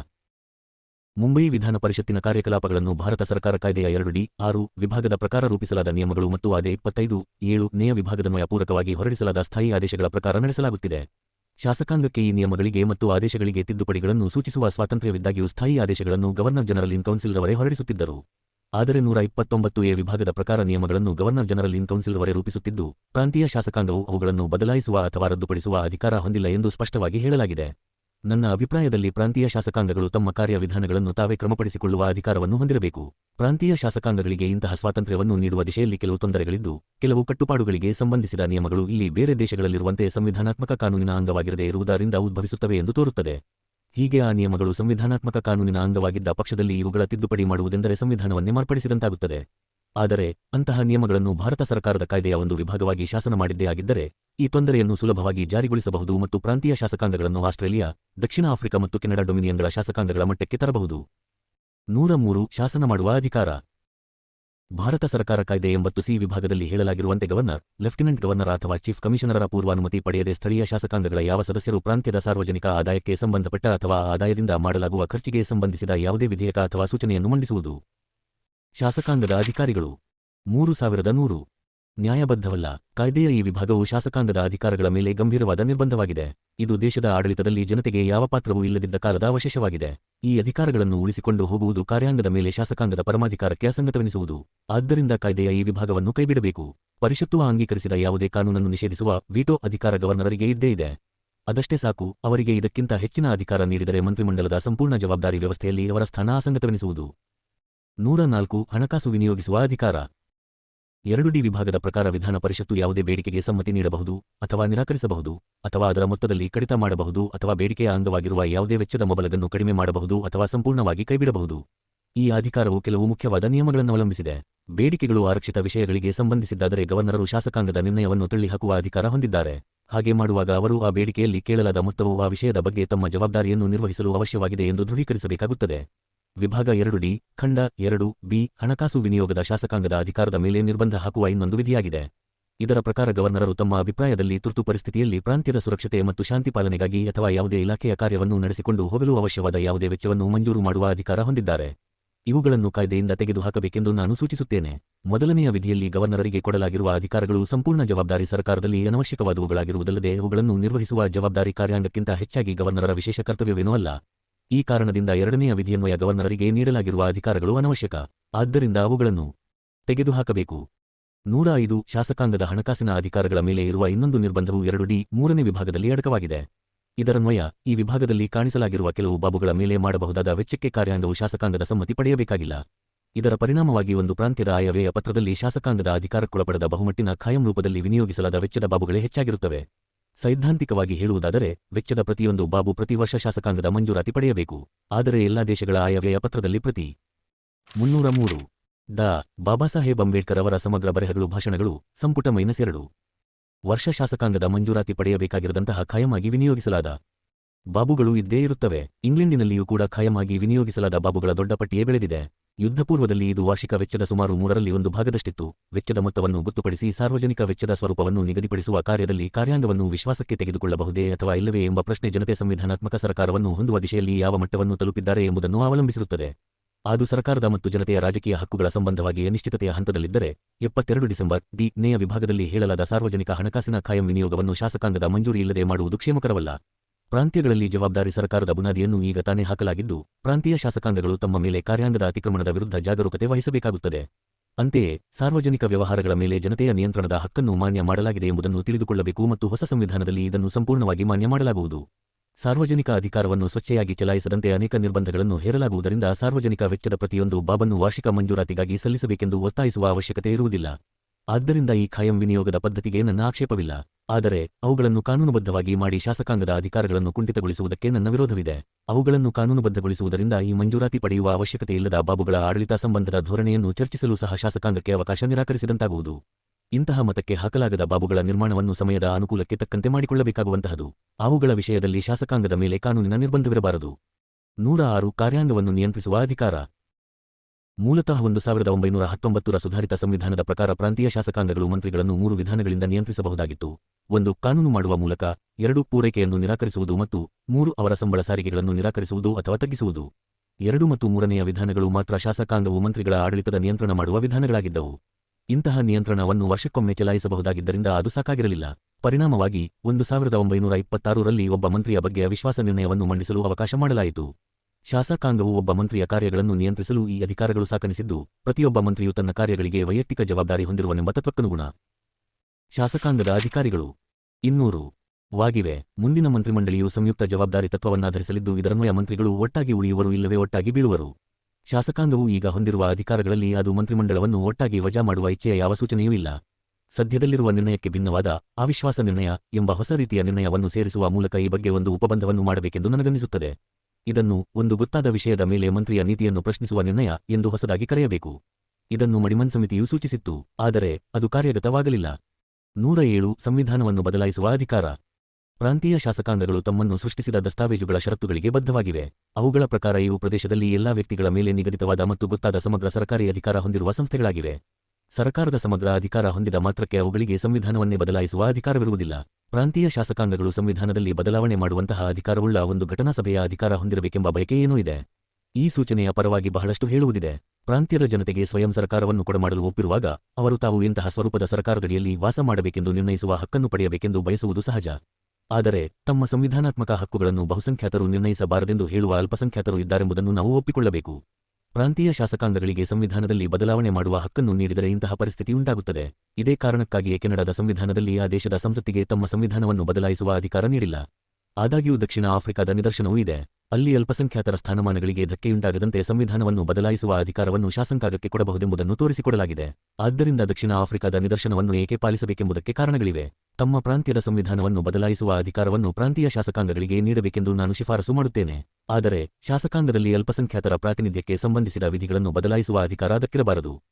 ಮುಂಬೈ ವಿಧಾನ ಪರಿಷತ್ತಿನ ಕಾರ್ಯಕಲಾಪಗಳನ್ನು ಭಾರತ ಸರ್ಕಾರ ಕಾಯ್ದೆಯ ಎರಡು ಡಿ ಆರು ವಿಭಾಗದ ಪ್ರಕಾರ ರೂಪಿಸಲಾದ ನಿಯಮಗಳು ಮತ್ತು ಅದೇ ಇಪ್ಪತ್ತೈದು, ಏಳು ನೇಯ ವಿಭಾಗದನ್ವಯ ಪೂರಕವಾಗಿ ಹೊರಡಿಸಲಾದ ಸ್ಥಾಯಿ ಆದೇಶಗಳ ಪ್ರಕಾರ ನಡೆಸಲಾಗುತ್ತಿದೆ. ಶಾಸಕಾಂಗಕ್ಕೆ ಈ ನಿಯಮಗಳಿಗೆ ಮತ್ತು ಆದೇಶಗಳಿಗೆ ತಿದ್ದುಪಡಿಗಳನ್ನು ಸೂಚಿಸುವ ಸ್ವಾತಂತ್ರ್ಯವಿದ್ದಾಗಿಯೂ ಸ್ಥಾಯಿ ಆದೇಶಗಳನ್ನು ಗವರ್ನರ್ ಜನರಲ್ ಇನ್ ಕೌನ್ಸಿಲ್ರವರೇ ಹೊರಡಿಸುತ್ತಿದ್ದರು. ಆದರೆ ನೂರ ಇಪ್ಪತ್ತೊಂಬತ್ತು ಎ ವಿಭಾಗದ ಪ್ರಕಾರ ನಿಯಮಗಳನ್ನು ಗವರ್ನರ್ ಜನರಲ್ ಇನ್ ಕೌನ್ಸಿಲ್ರವರೇ ರೂಪಿಸುತ್ತಿದ್ದು, ಪ್ರಾಂತೀಯ ಶಾಸಕಾಂಗವು ಅವುಗಳನ್ನು ಬದಲಾಯಿಸುವ ಅಥವಾ ರದ್ದುಪಡಿಸುವ ಅಧಿಕಾರ ಹೊಂದಿಲ್ಲ ಎಂದು ಸ್ಪಷ್ಟವಾಗಿ ಹೇಳಲಾಗಿದೆ. ನನ್ನ ಅಭಿಪ್ರಾಯದಲ್ಲಿ ಪ್ರಾಂತೀಯ ಶಾಸಕಾಂಗಗಳು ತಮ್ಮ ಕಾರ್ಯವಿಧಾನಗಳನ್ನು ತಾವೇ ಕ್ರಮಪಡಿಸಿಕೊಳ್ಳುವ ಅಧಿಕಾರವನ್ನು ಹೊಂದಿರಬೇಕು. ಪ್ರಾಂತೀಯ ಶಾಸಕಾಂಗಗಳಿಗೆ ಇಂತಹ ಸ್ವಾತಂತ್ರ್ಯವನ್ನು ನೀಡುವ ದಿಶೆಯಲ್ಲಿ ಕೆಲವು ತೊಂದರೆಗಳಿದ್ದು, ಕೆಲವು ಕಟ್ಟುಪಾಡುಗಳಿಗೆ ಸಂಬಂಧಿಸಿದ ನಿಯಮಗಳು ಇಲ್ಲಿ ಬೇರೆ ದೇಶಗಳಲ್ಲಿರುವಂತೆ ಸಂವಿಧಾನಾತ್ಮಕ ಕಾನೂನಿನ ಅಂಗವಾಗಿರದೇ ಇರುವುದರಿಂದ ಉದ್ಭವಿಸುತ್ತವೆ ಎಂದು ತೋರುತ್ತದೆ. ಹೀಗೆ ಆ ನಿಯಮಗಳು ಸಂವಿಧಾನಾತ್ಮಕ ಕಾನೂನಿನ ಅಂಗವಾಗಿದ್ದ ಪಕ್ಷದಲ್ಲಿ ಇವುಗಳ ತಿದ್ದುಪಡಿ ಮಾಡುವುದೆಂದರೆ ಸಂವಿಧಾನವನ್ನೇ ಮಾರ್ಪಡಿಸಿದಂತಾಗುತ್ತದೆ. ಆದರೆ ಅಂತಹ ನಿಯಮಗಳನ್ನು ಭಾರತ ಸರ್ಕಾರದ ಕಾಯ್ದೆಯ ಒಂದು ವಿಭಾಗವಾಗಿ ಶಾಸನ ಮಾಡಿದ್ದೇ ಆಗಿದ್ದರೆ ಈ ತೊಂದರೆಯನ್ನು ಸುಲಭವಾಗಿ ಜಾರಿಗೊಳಿಸಬಹುದು ಮತ್ತು ಪ್ರಾಂತೀಯ ಶಾಸಕಾಂಗಗಳನ್ನು ಆಸ್ಟ್ರೇಲಿಯಾ, ದಕ್ಷಿಣ ಆಫ್ರಿಕಾ ಮತ್ತು ಕೆನಡಾ ಡೊಮಿನಿಯನ್ಗಳ ಶಾಸಕಾಂಗಗಳ ಮಟ್ಟಕ್ಕೆ ತರಬಹುದು. ನೂರ ಮೂರು ಶಾಸನ ಮಾಡುವ ಅಧಿಕಾರ. ಭಾರತ ಸರ್ಕಾರ ಕಾಯ್ದೆ ಎಂಬತ್ತು ಸಿ ವಿಭಾಗದಲ್ಲಿ ಹೇಳಲಾಗಿರುವಂತೆ ಗವರ್ನರ್, ಲೆಫ್ಟಿನೆಂಟ್ ಗವರ್ನರ್ ಅಥವಾ ಚೀಫ್ ಕಮಿಷನರರ ಪೂರ್ವಾನುಮತಿ ಪಡೆಯದೆ ಸ್ಥಳೀಯ ಶಾಸಕಾಂಗಗಳ ಯಾವ ಸದಸ್ಯರು ಪ್ರಾಂತ್ಯದ ಸಾರ್ವಜನಿಕ ಆದಾಯಕ್ಕೆ ಸಂಬಂಧಪಟ್ಟ ಅಥವಾ ಆದಾಯದಿಂದ ಮಾಡಲಾಗುವ ಖರ್ಚಿಗೆ ಸಂಬಂಧಿಸಿದ ಯಾವುದೇ ವಿಧೇಯಕ ಅಥವಾ ಸೂಚನೆಯನ್ನು ಮಂಡಿಸುವುದು. ಶಾಸಕಾಂಗದ ಅಧಿಕಾರಿಗಳು, ಮೂರು ಸಾವಿರದ ನೂರು ನ್ಯಾಯಬದ್ಧವಲ್ಲ. ಕಾಯ್ದೆಯ ಈ ವಿಭಾಗವು ಶಾಸಕಾಂಗದ ಅಧಿಕಾರಗಳ ಮೇಲೆ ಗಂಭೀರವಾದ ನಿರ್ಬಂಧವಾಗಿದೆ. ಇದು ದೇಶದ ಆಡಳಿತದಲ್ಲಿ ಜನತೆಗೆ ಯಾವ ಪಾತ್ರವೂ ಇಲ್ಲದಿದ್ದ ಕಾಲದ ಅವಶೇಷವಾಗಿದೆ. ಈ ಅಧಿಕಾರಗಳನ್ನು ಉಳಿಸಿಕೊಂಡು ಹೋಗುವುದು ಕಾರ್ಯಾಂಗದ ಮೇಲೆ ಶಾಸಕಾಂಗದ ಪರಮಾಧಿಕಾರಕ್ಕೆ ಅಸಂಗತವೆನಿಸುವುದು. ಆದ್ದರಿಂದ ಕಾಯ್ದೆಯ ಈ ವಿಭಾಗವನ್ನು ಕೈಬಿಡಬೇಕು. ಪರಿಷತ್ತು ಅಂಗೀಕರಿಸಿದ ಯಾವುದೇ ಕಾನೂನನ್ನು ನಿಷೇಧಿಸುವ ವೀಟೋ ಅಧಿಕಾರ ಗವರ್ನರಿಗೆ ಇದ್ದೇ ಇದೆ. ಅದಷ್ಟೇ ಸಾಕು, ಅವರಿಗೆ ಇದಕ್ಕಿಂತ ಹೆಚ್ಚಿನ ಅಧಿಕಾರ ನೀಡಿದರೆ ಮಂತ್ರಿಮಂಡಲದ ಸಂಪೂರ್ಣ ಜವಾಬ್ದಾರಿ ವ್ಯವಸ್ಥೆಯಲ್ಲಿ ಅವರ ಸ್ಥಾನ ಅಸಂಗತವೆನಿಸುವುದು. ನೂರ ಹಣಕಾಸು ವಿನಿಯೋಗಿಸುವ ಅಧಿಕಾರ. ಎರಡು ಡಿ ವಿಭಾಗದ ಪ್ರಕಾರ ವಿಧಾನ ಪರಿಷತ್ತು ಯಾವುದೇ ಬೇಡಿಕೆಗೆ ಸಮ್ಮತಿ ನೀಡಬಹುದು ಅಥವಾ ನಿರಾಕರಿಸಬಹುದು ಅಥವಾ ಅದರ ಮೊತ್ತದಲ್ಲಿ ಕಡಿತ ಮಾಡಬಹುದು ಅಥವಾ ಬೇಡಿಕೆಯ ಅಂಗವಾಗಿರುವ ಯಾವುದೇ ವೆಚ್ಚದ ಮೊಬಲಗನ್ನು ಕಡಿಮೆ ಮಾಡಬಹುದು ಅಥವಾ ಸಂಪೂರ್ಣವಾಗಿ ಕೈಬಿಡಬಹುದು. ಈ ಅಧಿಕಾರವು ಕೆಲವು ಮುಖ್ಯವಾದ ನಿಯಮಗಳನ್ನು ಅವಲಂಬಿಸಿದೆ. ಬೇಡಿಕೆಗಳು ಆರಕ್ಷಿತ ವಿಷಯಗಳಿಗೆ ಸಂಬಂಧಿಸಿದ್ದಾದರೆ ಗವರ್ನರು ಶಾಸಕಾಂಗದ ನಿರ್ಣಯವನ್ನು ತಳ್ಳಿಹಾಕುವ ಅಧಿಕಾರ ಹೊಂದಿದ್ದಾರೆ. ಹಾಗೆ ಮಾಡುವಾಗ ಅವರು ಆ ಬೇಡಿಕೆಯಲ್ಲಿ ಕೇಳಲಾದ ಮೊತ್ತವು ಆ ವಿಷಯದ ಬಗ್ಗೆ ತಮ್ಮ ಜವಾಬ್ದಾರಿಯನ್ನು ನಿರ್ವಹಿಸಲು ಅವಶ್ಯವಾಗಿದೆ ಎಂದು ದೃಢೀಕರಿಸಬೇಕಾಗುತ್ತದೆ. ವಿಭಾಗ ಎರಡು ಡಿ, ಖಂಡ ಎರಡು ಬಿ, ಹಣಕಾಸು ವಿನಿಯೋಗದ ಶಾಸಕಾಂಗದ ಅಧಿಕಾರದ ಮೇಲೆ ನಿರ್ಬಂಧ ಹಾಕುವ ಇನ್ನೊಂದು ವಿಧಿಯಾಗಿದೆ. ಇದರ ಪ್ರಕಾರ ಗವರ್ನರರು ತಮ್ಮ ಅಭಿಪ್ರಾಯದಲ್ಲಿ ತುರ್ತು ಪರಿಸ್ಥಿತಿಯಲ್ಲಿ ಪ್ರಾಂತ್ಯದ ಸುರಕ್ಷತೆ ಮತ್ತು ಶಾಂತಿ ಪಾಲನೆಗಾಗಿ ಅಥವಾ ಯಾವುದೇ ಇಲಾಖೆಯ ಕಾರ್ಯವನ್ನು ನಡೆಸಿಕೊಂಡು ಹೋಗಲು ಅವಶ್ಯವಾದ ಯಾವುದೇ ವೆಚ್ಚವನ್ನು ಮಂಜೂರು ಮಾಡುವ ಅಧಿಕಾರ ಹೊಂದಿದ್ದಾರೆ. ಇವುಗಳನ್ನು ಕಾಯ್ದೆಯಿಂದ ತೆಗೆದುಹಾಕಬೇಕೆಂದು ನಾನು ಸೂಚಿಸುತ್ತೇನೆ. ಮೊದಲನೆಯ ವಿಧಿಯಲ್ಲಿ ಗವರ್ನರಿಗೆ ಕೊಡಲಾಗಿರುವ ಅಧಿಕಾರಗಳು ಸಂಪೂರ್ಣ ಜವಾಬ್ದಾರಿ ಸರ್ಕಾರದಲ್ಲಿ ಅನವಶ್ಯಕವಾದವುಗಳಾಗಿರುವುದಲ್ಲದೆ ಅವುಗಳನ್ನು ನಿರ್ವಹಿಸುವ ಜವಾಬ್ದಾರಿ ಕಾರ್ಯಾಂಗಕ್ಕಿಂತ ಹೆಚ್ಚಾಗಿ ಗವರ್ನರರ ವಿಶೇಷ ಕರ್ತವ್ಯವೇನೂ ಅಲ್ಲ. ಈ ಕಾರಣದಿಂದ ಎರಡನೆಯ ವಿಧಿಯನ್ವಯ ಗವರ್ನರಿಗೆ ನೀಡಲಾಗಿರುವ ಅಧಿಕಾರಗಳು ಅನವಶ್ಯಕ. ಆದ್ದರಿಂದ ಅವುಗಳನ್ನು ತೆಗೆದುಹಾಕಬೇಕು. ನೂರ ಐದು ಶಾಸಕಾಂಗದ ಹಣಕಾಸಿನ ಅಧಿಕಾರಗಳ ಮೇಲೆ ಇರುವ ಇನ್ನೊಂದು ನಿರ್ಬಂಧವು ಎರಡು ಡಿ ಮೂರನೇ ವಿಭಾಗದಲ್ಲಿ ಅಡಕವಾಗಿದೆ. ಇದರನ್ವಯ ಈ ವಿಭಾಗದಲ್ಲಿ ಕಾಣಿಸಲಾಗಿರುವ ಕೆಲವು ಬಾಬುಗಳ ಮೇಲೆ ಮಾಡಬಹುದಾದ ವೆಚ್ಚಕ್ಕೆ ಕಾರ್ಯಾಂಗವು ಶಾಸಕಾಂಗದ ಸಮ್ಮತಿ ಪಡೆಯಬೇಕಾಗಿಲ್ಲ. ಇದರ ಪರಿಣಾಮವಾಗಿ ಒಂದು ಪ್ರಾಂತ್ಯದ ಆಯವ್ಯಯ ಪತ್ರದಲ್ಲಿ ಶಾಸಕಾಂಗದ ಅಧಿಕಾರಕ್ಕೊಳಪಡದ ಬಹುಮಟ್ಟಿನ ಖಾಯಂ ರೂಪದಲ್ಲಿ ವಿನಿಯೋಗಿಸಲಾದ ವೆಚ್ಚದ ಬಾಬುಗಳೇ ಹೆಚ್ಚಾಗಿರುತ್ತವೆ. ಸೈದ್ಧಾಂತಿಕವಾಗಿ ಹೇಳುವುದಾದರೆ, ವೆಚ್ಚದ ಪ್ರತಿಯೊಂದು ಬಾಬು ಪ್ರತಿ ವರ್ಷ ಶಾಸಕಾಂಗದ ಮಂಜೂರಾತಿ ಪಡೆಯಬೇಕು. ಆದರೆ ಎಲ್ಲಾ ದೇಶಗಳ ಆಯವ್ಯಯ ಪತ್ರದಲ್ಲಿ ಪ್ರತಿ ಮುನ್ನೂರ ಮೂರು. ಡಾ. ಬಾಬಾಸಾಹೇಬ್ ಅಂಬೇಡ್ಕರ್ ಅವರ ಸಮಗ್ರ ಬರೆಹಗಳು ಭಾಷಣಗಳು ಸಂಪುಟ ಮೈನಸ್ ಎರಡು. ವರ್ಷ ಶಾಸಕಾಂಗದ ಮಂಜೂರಾತಿ ಪಡೆಯಬೇಕಾಗಿರದಂತಹ ಖಾಯಮಾಗಿ ವಿನಿಯೋಗಿಸಲಾದ ಬಾಬುಗಳು ಇದ್ದೇ ಇರುತ್ತವೆ. ಇಂಗ್ಲೆಂಡಿನಲ್ಲಿಯೂ ಕೂಡ ಖಾಯಮಾಗಿ ವಿನಿಯೋಗಿಸಲಾದ ಬಾಬುಗಳ ದೊಡ್ಡ ಪಟ್ಟಿಯೇ ಬೆಳೆದಿದೆ. ಯುದ್ಧಪೂರ್ವದಲ್ಲಿ ಇದು ವಾರ್ಷಿಕ ವೆಚ್ಚದ ಸುಮಾರು ಮೂರರಲ್ಲಿ ಒಂದು ಭಾಗದಷ್ಟಿತ್ತು. ವೆಚ್ಚದ ಮೊತ್ತವನ್ನು ಗೊತ್ತುಪಡಿಸಿ ಸಾರ್ವಜನಿಕ ವೆಚ್ಚದ ಸ್ವರೂಪವನ್ನು ನಿಗದಿಪಡಿಸುವ ಕಾರ್ಯದಲ್ಲಿ ಕಾರ್ಯಾಂಗವನ್ನು ವಿಶ್ವಾಸಕ್ಕೆ ತೆಗೆದುಕೊಳ್ಳಬಹುದೇ ಅಥವಾ ಇಲ್ಲವೇ ಎಂಬ ಪ್ರಶ್ನೆ ಜನತೆ ಸಂವಿಧಾನಾತ್ಮಕ ಸರ್ಕಾರವನ್ನು ಹೊಂದುವ ದಿಶೆಯಲ್ಲಿ ಯಾವ ಮಟ್ಟವನ್ನು ತಲುಪಿದ್ದಾರೆ ಎಂಬುದನ್ನು ಅವಲಂಬಿಸಿರುತ್ತದೆ. ಅದು ಸರ್ಕಾರದ ಮತ್ತು ಜನತೆಯ ರಾಜಕೀಯ ಹಕ್ಕುಗಳ ಸಂಬಂಧವಾಗಿ ಅನಿಶ್ಚಿತತೆಯ ಹಂತದಲ್ಲಿದ್ದರೆ, ಎಪ್ಪತ್ತೆರಡು ಡಿಸೆಂಬರ್ ಡಿ ನೇಯ ವಿಭಾಗದಲ್ಲಿ ಹೇಳಲಾದ ಸಾರ್ವಜನಿಕ ಹಣಕಾಸಿನ ಖಾಯಂ ವಿನಿಯೋಗವನ್ನು ಶಾಸಕಾಂಗದ ಮಂಜೂರಿ ಇಲ್ಲದೆ ಮಾಡುವುದು ಕ್ಷೇಮಕರವಲ್ಲ. ಪ್ರಾಂತ್ಯಗಳಲ್ಲಿ ಜವಾಬ್ದಾರಿ ಸರ್ಕಾರದ ಬುನಾದಿಯನ್ನು ಈಗ ತಾನೇ ಹಾಕಲಾಗಿದ್ದು, ಪ್ರಾಂತೀಯ ಶಾಸಕಾಂಗಗಳು ತಮ್ಮ ಮೇಲೆ ಕಾರ್ಯಾಂಗದ ಅತಿಕ್ರಮಣದ ವಿರುದ್ಧ ಜಾಗರೂಕತೆ ವಹಿಸಬೇಕಾಗುತ್ತದೆ. ಅಂತೆಯೇ, ಸಾರ್ವಜನಿಕ ವ್ಯವಹಾರಗಳ ಮೇಲೆ ಜನತೆಯ ನಿಯಂತ್ರಣದ ಹಕ್ಕನ್ನು ಮಾನ್ಯ ಮಾಡಲಾಗಿದೆ ಎಂಬುದನ್ನು ತಿಳಿದುಕೊಳ್ಳಬೇಕು ಮತ್ತು ಹೊಸ ಸಂವಿಧಾನದಲ್ಲಿ ಇದನ್ನು ಸಂಪೂರ್ಣವಾಗಿ ಮಾನ್ಯ ಮಾಡಲಾಗುವುದು. ಸಾರ್ವಜನಿಕ ಅಧಿಕಾರವನ್ನು ಸ್ವಚ್ಛೆಯಾಗಿ ಚಲಾಯಿಸದಂತೆ ಅನೇಕ ನಿರ್ಬಂಧಗಳನ್ನು ಹೇರಲಾಗುವುದರಿಂದ ಸಾರ್ವಜನಿಕ ವೆಚ್ಚದ ಪ್ರತಿಯೊಂದು ಬಾಬನ್ನು ವಾರ್ಷಿಕ ಮಂಜೂರಾತಿಗಾಗಿ ಸಲ್ಲಿಸಬೇಕೆಂದು ಒತ್ತಾಯಿಸುವ ಅವಶ್ಯಕತೆ ಇರುವುದಿಲ್ಲ. ಆದ್ದರಿಂದ ಈ ಖಾಯಂ ವಿನಿಯೋಗದ ಪದ್ಧತಿಗೆ ನನ್ನ ಆಕ್ಷೇಪವಿಲ್ಲ. ಆದರೆ ಅವುಗಳನ್ನು ಕಾನೂನುಬದ್ಧವಾಗಿ ಮಾಡಿ ಶಾಸಕಾಂಗದ ಅಧಿಕಾರಗಳನ್ನು ಕುಂಠಿತಗೊಳಿಸುವುದಕ್ಕೆ ನನ್ನ ವಿರೋಧವಿದೆ. ಅವುಗಳನ್ನು ಕಾನೂನುಬದ್ಧಗೊಳಿಸುವುದರಿಂದ ಈ ಮಂಜೂರಾತಿ ಪಡೆಯುವ ಅವಶ್ಯಕತೆ ಇಲ್ಲದ ಬಾಬುಗಳ ಆಡಳಿತ ಸಂಬಂಧದ ಧೋರಣೆಯನ್ನು ಚರ್ಚಿಸಲು ಸಹ ಶಾಸಕಾಂಗಕ್ಕೆ ಅವಕಾಶ ನಿರಾಕರಿಸಿದಂತಾಗುವುದು. ಇಂತಹ ಮತಕ್ಕೆ ಹಾಕಲಾಗದ ಬಾಬುಗಳ ನಿರ್ಮಾಣವನ್ನು ಸಮಯದ ಅನುಕೂಲಕ್ಕೆ ತಕ್ಕಂತೆ ಮಾಡಿಕೊಳ್ಳಬೇಕಾಗುವಂತಹದು. ಅವುಗಳ ವಿಷಯದಲ್ಲಿ ಶಾಸಕಾಂಗದ ಮೇಲೆ ಕಾನೂನಿನ ನಿರ್ಬಂಧವಿರಬಾರದು. ನೂರ ಆರು ಕಾರ್ಯಾಂಗವನ್ನು ನಿಯಂತ್ರಿಸುವ ಅಧಿಕಾರ. ಮೂಲತಃ ಒಂದು ಸಾವಿರದ ಒಂಬೈನೂರ ಹತ್ತೊಂಬತ್ತರ ಸುಧಾರಿತ ಸಂವಿಧಾನದ ಪ್ರಕಾರ ಪ್ರಾಂತೀಯ ಶಾಸಕಾಂಗಗಳು ಮಂತ್ರಿಗಳನ್ನು ಮೂರು ವಿಧಾನಗಳಿಂದ ನಿಯಂತ್ರಿಸಬಹುದಾಗಿತ್ತು. ಒಂದು, ಕಾನೂನು ಮಾಡುವ ಮೂಲಕ, ಎರಡು, ಪೂರೈಕೆಯನ್ನು ನಿರಾಕರಿಸುವುದು ಮತ್ತು ಮೂರು, ಅವರ ಸಂಬಳ ಸಾರಿಗೆಗಳನ್ನು ನಿರಾಕರಿಸುವುದು ಅಥವಾ ತಗ್ಗಿಸುವುದು. ಎರಡು ಮತ್ತು ಮೂರನೆಯ ವಿಧಾನಗಳು ಮಾತ್ರ ಶಾಸಕಾಂಗವು ಮಂತ್ರಿಗಳ ಆಡಳಿತದ ನಿಯಂತ್ರಣ ಮಾಡುವ ವಿಧಾನಗಳಾಗಿದ್ದವು. ಇಂತಹ ನಿಯಂತ್ರಣವನ್ನು ವರ್ಷಕ್ಕೊಮ್ಮೆ ಚಲಾಯಿಸಬಹುದಾಗಿದ್ದರಿಂದ ಅದು ಸಾಕಾಗಿರಲಿಲ್ಲ. ಪರಿಣಾಮವಾಗಿ, ಒಂದು ಸಾವಿರದ ಒಂಬೈನೂರ ಇಪ್ಪತ್ತಾರರಲ್ಲಿ ಒಬ್ಬ ಮಂತ್ರಿಯ ಬಗ್ಗೆ ಅವಿಶ್ವಾಸ ನಿರ್ಣಯವನ್ನು ಮಂಡಿಸಲು ಅವಕಾಶ ಮಾಡಲಾಯಿತು. ಶಾಸಕಾಂಗವು ಒಬ್ಬ ಮಂತ್ರಿಯ ಕಾರ್ಯಗಳನ್ನು ನಿಯಂತ್ರಿಸಲು ಈ ಅಧಿಕಾರಗಳು ಸಾಕನಿಸಿದ್ದು, ಪ್ರತಿಯೊಬ್ಬ ಮಂತ್ರಿಯು ತನ್ನ ಕಾರ್ಯಗಳಿಗೆ ವೈಯಕ್ತಿಕ ಜವಾಬ್ದಾರಿ ಹೊಂದಿರುವನೆಂಬ ತತ್ವಕ್ಕನುಗುಣ ಶಾಸಕಾಂಗದ ಅಧಿಕಾರಿಗಳು, ಇನ್ನೂರು ವಾಗಿವೆ. ಮುಂದಿನ ಮಂತ್ರಿಮಂಡಳಿಯು ಸಂಯುಕ್ತ ಜವಾಬ್ದಾರಿ ತತ್ವವನ್ನಾಧರಿಸಲಿದ್ದು ಇದರನ್ವಯ ಮಂತ್ರಿಗಳು ಒಟ್ಟಾಗಿ ಉಳಿಯುವರು ಇಲ್ಲವೇ ಒಟ್ಟಾಗಿ ಬೀಳುವರು. ಶಾಸಕಾಂಗವು ಈಗ ಹೊಂದಿರುವ ಅಧಿಕಾರಗಳಲ್ಲಿ ಅದು ಮಂತ್ರಿಮಂಡಲವನ್ನು ಒಟ್ಟಾಗಿ ವಜಾ ಮಾಡುವ ಇಚ್ಛೆಯ ಯಾವ ಸೂಚನೆಯೂ ಇಲ್ಲ. ಸದ್ಯದಲ್ಲಿರುವ ನಿರ್ಣಯಕ್ಕೆ ಭಿನ್ನವಾದ ಅವಿಶ್ವಾಸ ನಿರ್ಣಯ ಎಂಬ ಹೊಸ ರೀತಿಯ ನಿರ್ಣಯವನ್ನು ಸೇರಿಸುವ ಮೂಲಕ ಈ ಬಗ್ಗೆ ಒಂದು ಉಪಬಂಧವನ್ನು ಮಾಡಬೇಕೆಂದು ನನಗನ್ನಿಸುತ್ತದೆ. ಇದನ್ನು ಒಂದು ಗೊತ್ತಾದ ವಿಷಯದ ಮೇಲೆ ಮಂತ್ರಿಯ ನೀತಿಯನ್ನು ಪ್ರಶ್ನಿಸುವ ನಿರ್ಣಯ ಎಂದು ಹೊಸದಾಗಿ ಕರೆಯಬೇಕು. ಇದನ್ನು ಮಡಿಮನ್ ಸಮಿತಿಯು ಸೂಚಿಸಿತ್ತು, ಆದರೆ ಅದು ಕಾರ್ಯಗತವಾಗಲಿಲ್ಲ. ನೂರ ಏಳು ಸಂವಿಧಾನವನ್ನು ಬದಲಾಯಿಸುವ ಅಧಿಕಾರ. ಪ್ರಾಂತೀಯ ಶಾಸಕಾಂಗಗಳು ತಮ್ಮನ್ನು ಸೃಷ್ಟಿಸಿದ ದಸ್ತಾವೇಜುಗಳ ಷರತ್ತುಗಳಿಗೆ ಬದ್ಧವಾಗಿವೆ. ಅವುಗಳ ಪ್ರಕಾರ ಇವು ಪ್ರದೇಶದಲ್ಲಿ ಎಲ್ಲಾ ವ್ಯಕ್ತಿಗಳ ಮೇಲೆ ನಿಗದಿತವಾದ ಮತ್ತು ಗೊತ್ತಾದ ಸಮಗ್ರ ಸರ್ಕಾರಿ ಅಧಿಕಾರ ಹೊಂದಿರುವ ಸಂಸ್ಥೆಗಳಾಗಿವೆ. ಸರ್ಕಾರದ ಸಮಗ್ರ ಅಧಿಕಾರ ಹೊಂದಿದ ಮಾತ್ರಕ್ಕೆ ಅವುಗಳಿಗೆ ಸಂವಿಧಾನವನ್ನೇ ಬದಲಾಯಿಸುವ ಅಧಿಕಾರವಿರುವುದಿಲ್ಲ. ಪ್ರಾಂತೀಯ ಶಾಸಕಾಂಗಗಳು ಸಂವಿಧಾನದಲ್ಲಿ ಬದಲಾವಣೆ ಮಾಡುವಂತಹ ಅಧಿಕಾರವುಳ್ಳ ಒಂದು ಘಟನಾ ಸಭೆಯ ಅಧಿಕಾರ ಹೊಂದಿರಬೇಕೆಂಬ ಬಯಕೆಯೇನೂ ಇದೆ. ಈ ಸೂಚನೆಯ ಪರವಾಗಿ ಬಹಳಷ್ಟು ಹೇಳುವುದಿದೆ. ಪ್ರಾಂತ್ಯದ ಜನತೆಗೆ ಸ್ವಯಂ ಸರ್ಕಾರವನ್ನು ಕೊಡಮಾಡಲು ಒಪ್ಪಿರುವಾಗ ಅವರು ತಾವು ಇಂತಹ ಸ್ವರೂಪದ ಸರ್ಕಾರದಡಿಯಲ್ಲಿ ವಾಸ ಮಾಡಬೇಕೆಂದು ನಿರ್ಣಯಿಸುವ ಹಕ್ಕನ್ನು ಪಡೆಯಬೇಕೆಂದು ಬಯಸುವುದು ಸಹಜ. ಆದರೆ ತಮ್ಮ ಸಂವಿಧಾನಾತ್ಮಕ ಹಕ್ಕುಗಳನ್ನು ಬಹುಸಂಖ್ಯಾತರು ನಿರ್ಣಯಿಸಬಾರದೆಂದು ಹೇಳುವ ಅಲ್ಪಸಂಖ್ಯಾತರು ಇದ್ದಾರೆಂಬುದನ್ನು ನಾವು ಒಪ್ಪಿಕೊಳ್ಳಬೇಕು. ಪ್ರಾಂತೀಯ ಶಾಸಕಾಂಗಗಳಿಗೆ ಸಂವಿಧಾನದಲ್ಲಿ ಬದಲಾವಣೆ ಮಾಡುವ ಹಕ್ಕನ್ನು ನೀಡಿದರೆ ಇಂತಹ ಪರಿಸ್ಥಿತಿ ಉಂಟಾಗುತ್ತದೆ. ಇದೇ ಕಾರಣಕ್ಕಾಗಿಯೇ ಕೆನಡಾದ ಸಂವಿಧಾನದಲ್ಲಿ ಆ ದೇಶದ ಸಂಸತ್ತಿಗೆ ತಮ್ಮ ಸಂವಿಧಾನವನ್ನು ಬದಲಾಯಿಸುವ ಅಧಿಕಾರ ನೀಡಿಲ್ಲ. ಆದಾಗ್ಯೂ ದಕ್ಷಿಣ ಆಫ್ರಿಕಾದ ನಿದರ್ಶನವೂ ಇದೆ. ಅಲ್ಲಿ ಅಲ್ಪಸಂಖ್ಯಾತರ ಸ್ಥಾನಮಾನಗಳಿಗೆ ಧಕ್ಕೆಯುಂಟಾಗದಂತೆ ಸಂವಿಧಾನವನ್ನು ಬದಲಾಯಿಸುವ ಅಧಿಕಾರವನ್ನು ಶಾಸಕಾಂಗಕ್ಕೆ ಕೊಡಬಹುದೆಂಬುದನ್ನು ತೋರಿಸಿಕೊಡಲಾಗಿದೆ. ಆದ್ದರಿಂದ ದಕ್ಷಿಣ ಆಫ್ರಿಕಾದ ನಿದರ್ಶನವನ್ನು ಏಕೆ ಪಾಲಿಸಬೇಕೆಂಬುದಕ್ಕೆ ಕಾರಣಗಳಿವೆ. ತಮ್ಮ ಪ್ರಾಂತ್ಯದ ಸಂವಿಧಾನವನ್ನು ಬದಲಾಯಿಸುವ ಅಧಿಕಾರವನ್ನು ಪ್ರಾಂತೀಯ ಶಾಸಕಾಂಗಗಳಿಗೆ ನೀಡಬೇಕೆಂದು ನಾನು ಶಿಫಾರಸು ಮಾಡುತ್ತೇನೆ. ಆದರೆ, ಶಾಸಕಾಂಗದಲ್ಲಿ ಅಲ್ಪಸಂಖ್ಯಾತರ ಪ್ರಾತಿನಿಧ್ಯಕ್ಕೆ ಸಂಬಂಧಿಸಿದ ವಿಧಿಗಳನ್ನು ಬದಲಾಯಿಸುವ ಅಧಿಕಾರ ಅದಕ್ಕಿರಬಾರದು.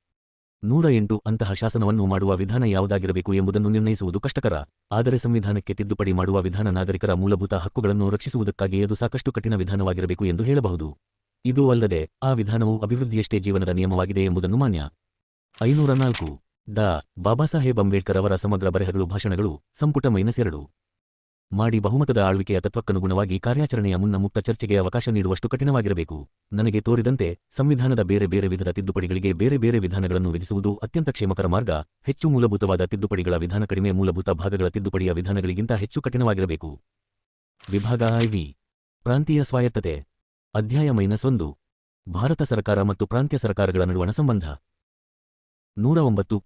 ನೂರ ಎಂಟು ಅಂತಹ ಶಾಸನವನ್ನು ಮಾಡುವ ವಿಧಾನ ಯಾವುದಾಗಿರಬೇಕು ಎಂಬುದನ್ನು ನಿರ್ಣಯಿಸುವುದು ಕಷ್ಟಕರ. ಆದರೆ ಸಂವಿಧಾನಕ್ಕೆ ತಿದ್ದುಪಡಿ ಮಾಡುವ ವಿಧಾನ ನಾಗರಿಕರ ಮೂಲಭೂತ ಹಕ್ಕುಗಳನ್ನು ರಕ್ಷಿಸುವುದಕ್ಕಾಗಿ ಅದು ಸಾಕಷ್ಟು ಕಠಿಣ ವಿಧಾನವಾಗಿರಬೇಕು ಎಂದು ಹೇಳಬಹುದು. ಇದು ಅಲ್ಲದೆ, ಆ ವಿಧಾನವು ಅಭಿವೃದ್ಧಿಯಷ್ಟೇ ಜೀವನದ ನಿಯಮವಾಗಿದೆ ಎಂಬುದನ್ನು ಮಾನ್ಯ. ಐನೂರ ನಾಲ್ಕು. ಡಾ. ಬಾಬಾಸಾಹೇಬ್ ಅಂಬೇಡ್ಕರ್ ಅವರ ಸಮಗ್ರ ಬರೆಹಗಳು ಭಾಷಣಗಳು ಸಂಪುಟ ಮೈನಸ್ ಎರಡು. ಮಾಡಿ ಬಹುಮತದ ಆಳ್ವಿಕೆಯ ತತ್ವಕ್ಕನುಗುಣವಾಗಿ ಕಾರ್ಯಾಚರಣೆಯ ಮುನ್ನ ಮುಕ್ತ ಚರ್ಚೆಗೆ ಅವಕಾಶ ನೀಡುವಷ್ಟು ಕಠಿಣವಾಗಿರಬೇಕು. ನನಗೆ ತೋರಿದಂತೆ ಸಂವಿಧಾನದ ಬೇರೆ ಬೇರೆ ವಿಧದ ತಿದ್ದುಪಡಿಗಳಿಗೆ ಬೇರೆ ಬೇರೆ ವಿಧಾನಗಳನ್ನು ವಿಧಿಸುವುದು ಅತ್ಯಂತ ಕ್ಷೇಮಕರ ಮಾರ್ಗ. ಹೆಚ್ಚು ಮೂಲಭೂತವಾದ ತಿದ್ದುಪಡಿಗಳ ವಿಧಾನ ಕಡಿಮೆ ಮೂಲಭೂತ ಭಾಗಗಳ ತಿದ್ದುಪಡಿಯ ವಿಧಾನಗಳಿಗಿಂತ ಹೆಚ್ಚು ಕಠಿಣವಾಗಿರಬೇಕು. ವಿಭಾಗ ಐವಿ ಪ್ರಾಂತೀಯ ಸ್ವಾಯತ್ತತೆ. ಅಧ್ಯಾಯ ಮೈನಸ್ ಭಾರತ ಸರ್ಕಾರ ಮತ್ತು ಪ್ರಾಂತ್ಯ ಸರ್ಕಾರಗಳ ನಡುವಣ ಸಂಬಂಧ. ನೂರ ಒಂಬತ್ತು